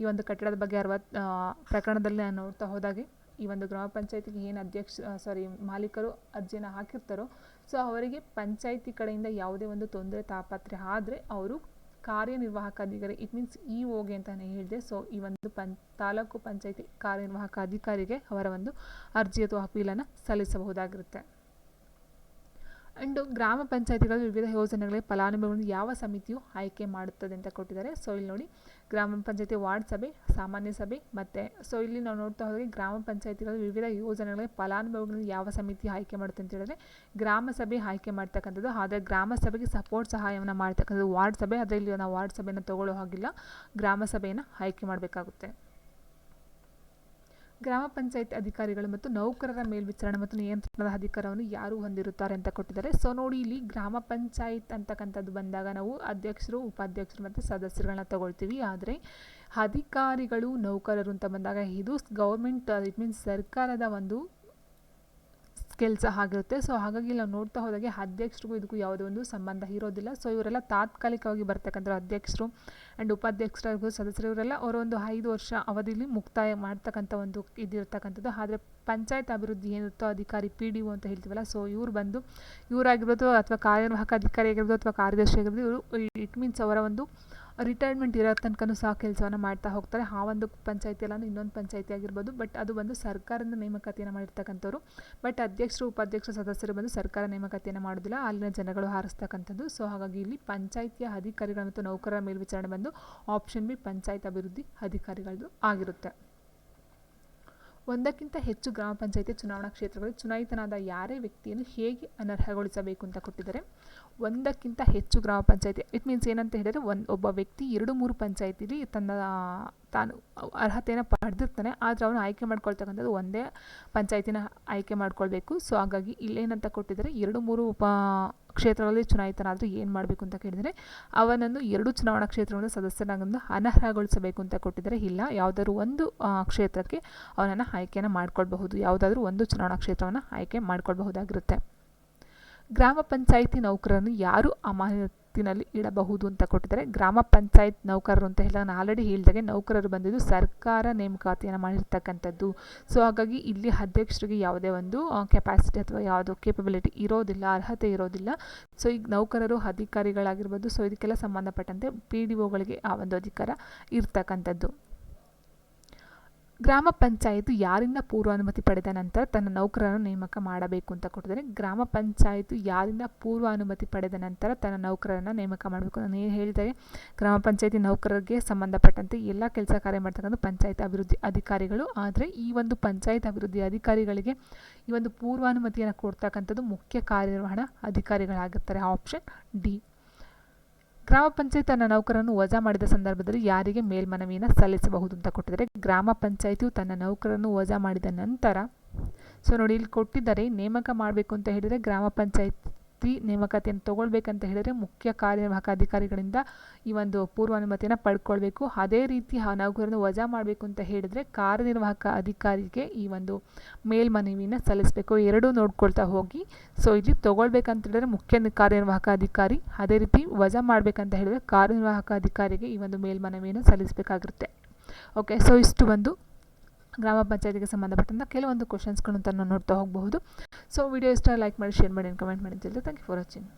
ಈ ಒಂದು ಕಟ್ಟಡದ ಬಗ್ಗೆ ಅರವತ್ತು ಪ್ರಕರಣದಲ್ಲಿ ನಾನು ನೋಡ್ತಾ ಹೋದಾಗೆ ಈ ಒಂದು ಗ್ರಾಮ ಪಂಚಾಯಿತಿಗೆ ಏನು ಅಧ್ಯಕ್ಷ ಸಾರಿ ಮಾಲೀಕರು ಅರ್ಜಿನ ಹಾಕಿರ್ತಾರೋ ಸೊ ಅವರಿಗೆ ಪಂಚಾಯಿತಿ ಕಡೆಯಿಂದ ಯಾವುದೇ ಒಂದು ತೊಂದರೆ, ತಾಪತ್ರೆ ಆದರೆ ಅವರು ಕಾರ್ಯನಿರ್ವಾಹಕ ಅಧಿಕಾರಿ ಇಟ್ ಮೀನ್ಸ್ ಇ ಓಗೆ ಅಂತ ನಾನು ಹೇಳಿದೆ ಸೊ ಈ ಒಂದು ಪಂ, ತಾಲೂಕು ಪಂಚಾಯಿತಿ ಕಾರ್ಯನಿರ್ವಾಹಕ ಅಧಿಕಾರಿಗೆ ಅವರ ಒಂದು ಅರ್ಜಿ ಅಥವಾ ಅಪೀಲನ್ನು ಸಲ್ಲಿಸಬಹುದಾಗಿರುತ್ತೆ. ಆ್ಯಂಡ್ ಗ್ರಾಮ ಪಂಚಾಯತಿಗಳು ವಿವಿಧ ಯೋಜನೆಗಳಿಗೆ ಫಲಾನುಭವಿಗಳನ್ನು ಯಾವ ಸಮಿತಿಯು ಆಯ್ಕೆ ಮಾಡುತ್ತದೆ ಅಂತ ಕೊಟ್ಟಿದ್ದಾರೆ. ಸೊ, ಇಲ್ಲಿ ನೋಡಿ, ಗ್ರಾಮ ಪಂಚಾಯತಿ ವಾರ್ಡ್ ಸಭೆ, ಸಾಮಾನ್ಯ ಸಭೆ ಮತ್ತು, ಸೊ, ಇಲ್ಲಿ ನಾವು ನೋಡ್ತಾ ಹೋದರೆ ಗ್ರಾಮ ಪಂಚಾಯತಿಗಳು ವಿವಿಧ ಯೋಜನೆಗಳಿಗೆ ಫಲಾನುಭವಿಗಳನ್ನು ಯಾವ ಸಮಿತಿ ಆಯ್ಕೆ ಮಾಡುತ್ತೆ ಅಂತ ಹೇಳಿದ್ರೆ, ಗ್ರಾಮ ಸಭೆ ಆಯ್ಕೆ ಮಾಡ್ತಕ್ಕಂಥದ್ದು, ಆದರೆ ಗ್ರಾಮ ಸಭೆಗೆ ಸಪೋರ್ಟ್ ಸಹಾಯವನ್ನು ಮಾಡ್ತಕ್ಕಂಥದ್ದು ವಾರ್ಡ್ ಸಭೆ, ಆದರೆ ಇಲ್ಲಿ ನಾವು ವಾರ್ಡ್ ಸಭೆಯನ್ನು ತಗೊಳ್ಳೋ ಹಾಗಿಲ್ಲ. ಗ್ರಾಮ ಸಭೆಯನ್ನು ಆಯ್ಕೆ ಮಾಡಬೇಕಾಗುತ್ತೆ. ಗ್ರಾಮ ಪಂಚಾಯತ್ ಅಧಿಕಾರಿಗಳು ಮತ್ತು ನೌಕರರ ಮೇಲ್ವಿಚಾರಣೆ ಮತ್ತು ನಿಯಂತ್ರಣದ ಅಧಿಕಾರವನ್ನು ಯಾರು ಹೊಂದಿರುತ್ತಾರೆ ಅಂತ ಕೊಟ್ಟಿದ್ದಾರೆ. ಸೊ, ನೋಡಿ, ಇಲ್ಲಿ ಗ್ರಾಮ ಪಂಚಾಯತ್ ಅಂತಕ್ಕಂಥದ್ದು ಬಂದಾಗ ನಾವು ಅಧ್ಯಕ್ಷರು, ಉಪಾಧ್ಯಕ್ಷರು ಮತ್ತು ಸದಸ್ಯರುಗಳನ್ನ ತಗೊಳ್ತೀವಿ. ಆದರೆ, ಅಧಿಕಾರಿಗಳು, ನೌಕರರು ಅಂತ ಬಂದಾಗ ಇದು ಗೌರ್ಮೆಂಟ್ ಇಟ್ ಮೀನ್ಸ್ ಸರ್ಕಾರದ ಒಂದು ಕೆಲಸ ಆಗಿರುತ್ತೆ. ಸೊ ಹಾಗಾಗಿ ನಾವು ನೋಡ್ತಾ ಹೋದಾಗೆ ಅಧ್ಯಕ್ಷರಿಗೂ ಇದಕ್ಕೂ ಯಾವುದೇ ಒಂದು ಸಂಬಂಧ ಇರೋದಿಲ್ಲ. ಸೊ ಇವರೆಲ್ಲ ತಾತ್ಕಾಲಿಕವಾಗಿ ಬರ್ತಕ್ಕಂಥ ಅಧ್ಯಕ್ಷರು ಆ್ಯಂಡ್ ಉಪಾಧ್ಯಕ್ಷರಾಗೂ ಸದಸ್ಯರು ಇವರೆಲ್ಲ ಅವರ ಒಂದು ಐದು ವರ್ಷ ಅವಧಿಯಲ್ಲಿ ಮುಕ್ತಾಯ ಮಾಡ್ತಕ್ಕಂಥ ಒಂದು ಇದಿರ್ತಕ್ಕಂಥದ್ದು. ಆದರೆ ಪಂಚಾಯತ್ ಅಭಿವೃದ್ಧಿ ಏನಿರುತ್ತೋ ಅಧಿಕಾರಿ ಪಿ ಡಿ ಒ ಅಂತ ಹೇಳ್ತೀವಲ್ಲ ಸೊ ಇವರು ಬಂದು ಇವರಾಗಿರ್ಬೋದು ಅಥವಾ ಕಾರ್ಯನಿರ್ವಾಹಕ ಅಧಿಕಾರಿ ಆಗಿರ್ಬೋದು ಅಥವಾ ಕಾರ್ಯದರ್ಶಿ ಆಗಿರ್ಬೋದು ಇವರು, ಇಟ್ ಮೀನ್ಸ್ ಅವರ ಒಂದು ರಿಟೈರ್ಮೆಂಟ್ ಇರೋ ತನಕನೂ ಸಹ ಕೆಲಸವನ್ನು ಮಾಡ್ತಾ ಹೋಗ್ತಾರೆ. ಆ ಒಂದು ಪಂಚಾಯಿತಿ ಅಲ್ಲ, ಇನ್ನೊಂದು ಪಂಚಾಯಿತಿ ಆಗಿರ್ಬೋದು. ಬಟ್ ಅದು ಬಂದು ಸರ್ಕಾರದ ನೇಮಕಾತಿಯನ್ನು ಮಾಡಿರ್ತಕ್ಕಂಥವ್ರು. ಬಟ್ ಅಧ್ಯಕ್ಷರು, ಉಪಾಧ್ಯಕ್ಷರು, ಸದಸ್ಯರು ಬಂದು ಸರ್ಕಾರ ನೇಮಕಾತಿಯನ್ನು ಮಾಡೋದಿಲ್ಲ. ಅಲ್ಲಿನ ಜನಗಳು ಹಾರಿಸ್ತಕ್ಕಂಥದ್ದು. ಸೊ ಹಾಗಾಗಿ ಇಲ್ಲಿ ಪಂಚಾಯತಿಯ ಅಧಿಕಾರಿಗಳು ಮತ್ತು ನೌಕರರ ಮೇಲ್ವಿಚಾರಣೆ ಬಂದು ಆಪ್ಷನ್ ಬಿ ಪಂಚಾಯತ್ ಅಭಿವೃದ್ಧಿ ಅಧಿಕಾರಿಗಳದ್ದು ಆಗಿರುತ್ತೆ. ಒಂದಕ್ಕಿಂತ ಹೆಚ್ಚು ಗ್ರಾಮ ಪಂಚಾಯಿತಿ ಚುನಾವಣಾ ಕ್ಷೇತ್ರಗಳಲ್ಲಿ ಚುನಾಯಿತನಾದ ಯಾರೇ ವ್ಯಕ್ತಿಯನ್ನು ಹೇಗೆ ಅನರ್ಹಗೊಳಿಸಬೇಕು ಅಂತ ಕೊಟ್ಟಿದ್ದಾರೆ. ಒಂದಕ್ಕಿಂತ ಹೆಚ್ಚು ಗ್ರಾಮ ಪಂಚಾಯಿತಿ ಇಟ್ ಮೀನ್ಸ್ ಏನಂತ ಹೇಳಿದರೆ ಒಂದು ಒಬ್ಬ ವ್ಯಕ್ತಿ ಎರಡು, ಮೂರು ಪಂಚಾಯಿತಿಲಿ ತನ್ನ, ತಾನು ಅರ್ಹತೆಯನ್ನು ಪಡೆದಿರ್ತಾನೆ, ಆದರೆ ಅವನು ಆಯ್ಕೆ ಮಾಡ್ಕೊಳ್ತಕ್ಕಂಥದ್ದು ಒಂದೇ ಪಂಚಾಯಿತಿನ ಆಯ್ಕೆ ಮಾಡ್ಕೊಳ್ಬೇಕು. ಸೊ ಹಾಗಾಗಿ ಇಲ್ಲೇನಂತ ಕೊಟ್ಟಿದ್ದಾರೆ, ಎರಡು, ಮೂರು ಉಪ ಕ್ಷೇತ್ರಗಳಲ್ಲಿ ಚುನಾಯಿತನಾದರೂ ಏನು ಮಾಡಬೇಕು ಅಂತ ಕೇಳಿದರೆ, ಅವನನ್ನು ಎರಡು ಚುನಾವಣಾ ಕ್ಷೇತ್ರಗಳ ಸದಸ್ಯನಾಗನ್ನು ಅನರ್ಹಗೊಳಿಸಬೇಕು ಅಂತ ಕೊಟ್ಟಿದ್ದಾರೆ. ಇಲ್ಲ, ಯಾವುದಾದ್ರೂ ಒಂದು ಕ್ಷೇತ್ರಕ್ಕೆ ಅವನನ್ನು ಆಯ್ಕೆಯನ್ನು ಮಾಡ್ಕೊಳ್ಬಹುದು. ಯಾವುದಾದ್ರೂ ಒಂದು ಚುನಾವಣಾ ಕ್ಷೇತ್ರವನ್ನು ಆಯ್ಕೆ ಮಾಡ್ಕೊಳ್ಬಹುದಾಗಿರುತ್ತೆ. ಗ್ರಾಮ ಪಂಚಾಯಿತಿ ನೌಕರರನ್ನು ಯಾರು ಅಮಾನತಿನಲ್ಲಿ ಇಡಬಹುದು ಅಂತ ಕೊಟ್ಟಿದ್ದಾರೆ. ಗ್ರಾಮ ಪಂಚಾಯತ್ ನೌಕರರು ಅಂತ ಹೇಳಿ ನಾನು ಆಲ್ರೆಡಿ ಹೇಳಿದಾಗೆ ನೌಕರರು ಬಂದಿದ್ದು ಸರ್ಕಾರ ನೇಮಕಾತಿಯನ್ನು ಮಾಡಿರ್ತಕ್ಕಂಥದ್ದು. ಸೊ ಹಾಗಾಗಿ ಇಲ್ಲಿ ಅಧ್ಯಕ್ಷರಿಗೆ ಯಾವುದೇ ಒಂದು ಕೆಪಾಸಿಟಿ ಅಥವಾ ಯಾವುದೋ ಕೇಪಬಿಲಿಟಿ ಇರೋದಿಲ್ಲ, ಅರ್ಹತೆ ಇರೋದಿಲ್ಲ. ಸೊ ಈಗ ನೌಕರರು ಅಧಿಕಾರಿಗಳಾಗಿರ್ಬೋದು. ಸೊ ಇದಕ್ಕೆಲ್ಲ ಸಂಬಂಧಪಟ್ಟಂತೆ ಪಿ ಡಿ ಒಗಳಿಗೆ ಆ ಒಂದು ಅಧಿಕಾರ ಇರ್ತಕ್ಕಂಥದ್ದು. ಗ್ರಾಮ ಪಂಚಾಯತ್ ಯಾರಿಂದ ಪೂರ್ವಾನುಮತಿ ಪಡೆದ ನಂತರ ತನ್ನ ನೌಕರರನ್ನು ನೇಮಕ ಮಾಡಬೇಕು ಅಂತ ಕೊಟ್ಟಿದ್ದಾರೆ. ಗ್ರಾಮ ಪಂಚಾಯತ್ ಯಾರಿಂದ ಪೂರ್ವಾನುಮತಿ ಪಡೆದ ನಂತರ ತನ್ನ ನೌಕರರನ್ನು ನೇಮಕ ಮಾಡಬೇಕು ನಾನು ಏನು ಹೇಳಿದರೆ ಗ್ರಾಮ ಪಂಚಾಯತಿ ನೌಕರರಿಗೆ ಸಂಬಂಧಪಟ್ಟಂತೆ ಎಲ್ಲ ಕೆಲಸ ಕಾರ್ಯ ಮಾಡ್ತಕ್ಕಂಥ ಪಂಚಾಯತ್ ಅಭಿವೃದ್ಧಿ ಅಧಿಕಾರಿಗಳು. ಆದರೆ ಈ ಒಂದು ಪಂಚಾಯತ್ ಅಭಿವೃದ್ಧಿ ಅಧಿಕಾರಿಗಳಿಗೆ ಈ ಒಂದು ಪೂರ್ವಾನುಮತಿಯನ್ನು ಕೊಡ್ತಕ್ಕಂಥದ್ದು ಮುಖ್ಯ ಕಾರ್ಯನಿರ್ವಹಣಾ ಅಧಿಕಾರಿಗಳಾಗಿರ್ತಾರೆ. Option D. ಗ್ರಾಮ ಪಂಚಾಯತ್ ತನ್ನ ನೌಕರನ್ನು ವಜಾ ಮಾಡಿದ ಸಂದರ್ಭದಲ್ಲಿ ಯಾರಿಗೆ ಮೇಲ್ಮನವಿಯನ್ನು ಸಲ್ಲಿಸಬಹುದು ಅಂತ ಕೊಟ್ಟಿದ್ದಾರೆ. ಗ್ರಾಮ ಪಂಚಾಯತಿಯು ತನ್ನ ನೌಕರನ್ನು ವಜಾ ಮಾಡಿದ ನಂತರ, ಸೊ ನೋಡಿ, ಇಲ್ಲಿ ಕೊಟ್ಟಿದ್ದಾರೆ, ನೇಮಕ ಮಾಡಬೇಕು ಅಂತ ಹೇಳಿದರೆ ಗ್ರಾಮ ಪಂಚಾಯತಿ ನೇಮಕಾತಿಯನ್ನು ತಗೊಳ್ಬೇಕಂತ ಹೇಳಿದರೆ ಮುಖ್ಯ ಕಾರ್ಯನಿರ್ವಾಹಕ ಅಧಿಕಾರಿಗಳಿಂದ ಈ ಒಂದು ಪೂರ್ವಾನುಮತಿಯನ್ನು ಪಡ್ಕೊಳ್ಬೇಕು. ಅದೇ ರೀತಿ ನೌಕರನ್ನು ವಜಾ ಮಾಡಬೇಕು ಅಂತ ಹೇಳಿದರೆ ಕಾರ್ಯನಿರ್ವಾಹಕ ಅಧಿಕಾರಿಗೆ ಈ ಒಂದು ಮೇಲ್ಮನವಿಯನ್ನು ಸಲ್ಲಿಸಬೇಕು. ಎರಡೂ ನೋಡ್ಕೊಳ್ತಾ ಹೋಗಿ. ಸೊ ಇಲ್ಲಿ ತೊಗೊಳ್ಬೇಕಂತ ಹೇಳಿದ್ರೆ ಮುಖ್ಯ ಕಾರ್ಯನಿರ್ವಾಹಕ ಅಧಿಕಾರಿ, ಅದೇ ರೀತಿ ವಜಾ ಮಾಡಬೇಕಂತ ಹೇಳಿದ್ರೆ ಕಾರ್ಯನಿರ್ವಾಹಕ ಅಧಿಕಾರಿಗೆ ಈ ಒಂದು ಮೇಲ್ಮನವಿಯನ್ನು ಸಲ್ಲಿಸಬೇಕಾಗಿರುತ್ತೆ. ಓಕೆ ಸೊ ಇಷ್ಟು ಒಂದು ಗ್ರಾಮ ಪಂಚಾಯತಿಗೆ ಸಂಬಂಧಪಟ್ಟಂಥ ಕೆಲವೊಂದು ಕ್ವಶನ್ಸ್ಗಳನ್ನು ಅಂತ ನಾವು ನೋಡ್ತಾ ಹೋಗಬಹುದು. ಸೊ ವಿಡಿಯೋ ಇಷ್ಟ ಲೈಕ್ ಮಾಡಿ ಶೇರ್ ಮಾಡಿ ಕಮೆಂಟ್ ಮಾಡಿ ಅಂತ ಥ್ಯಾಂಕ್ ಯು ಫಾರ್ ವಾಚಿಂಗ್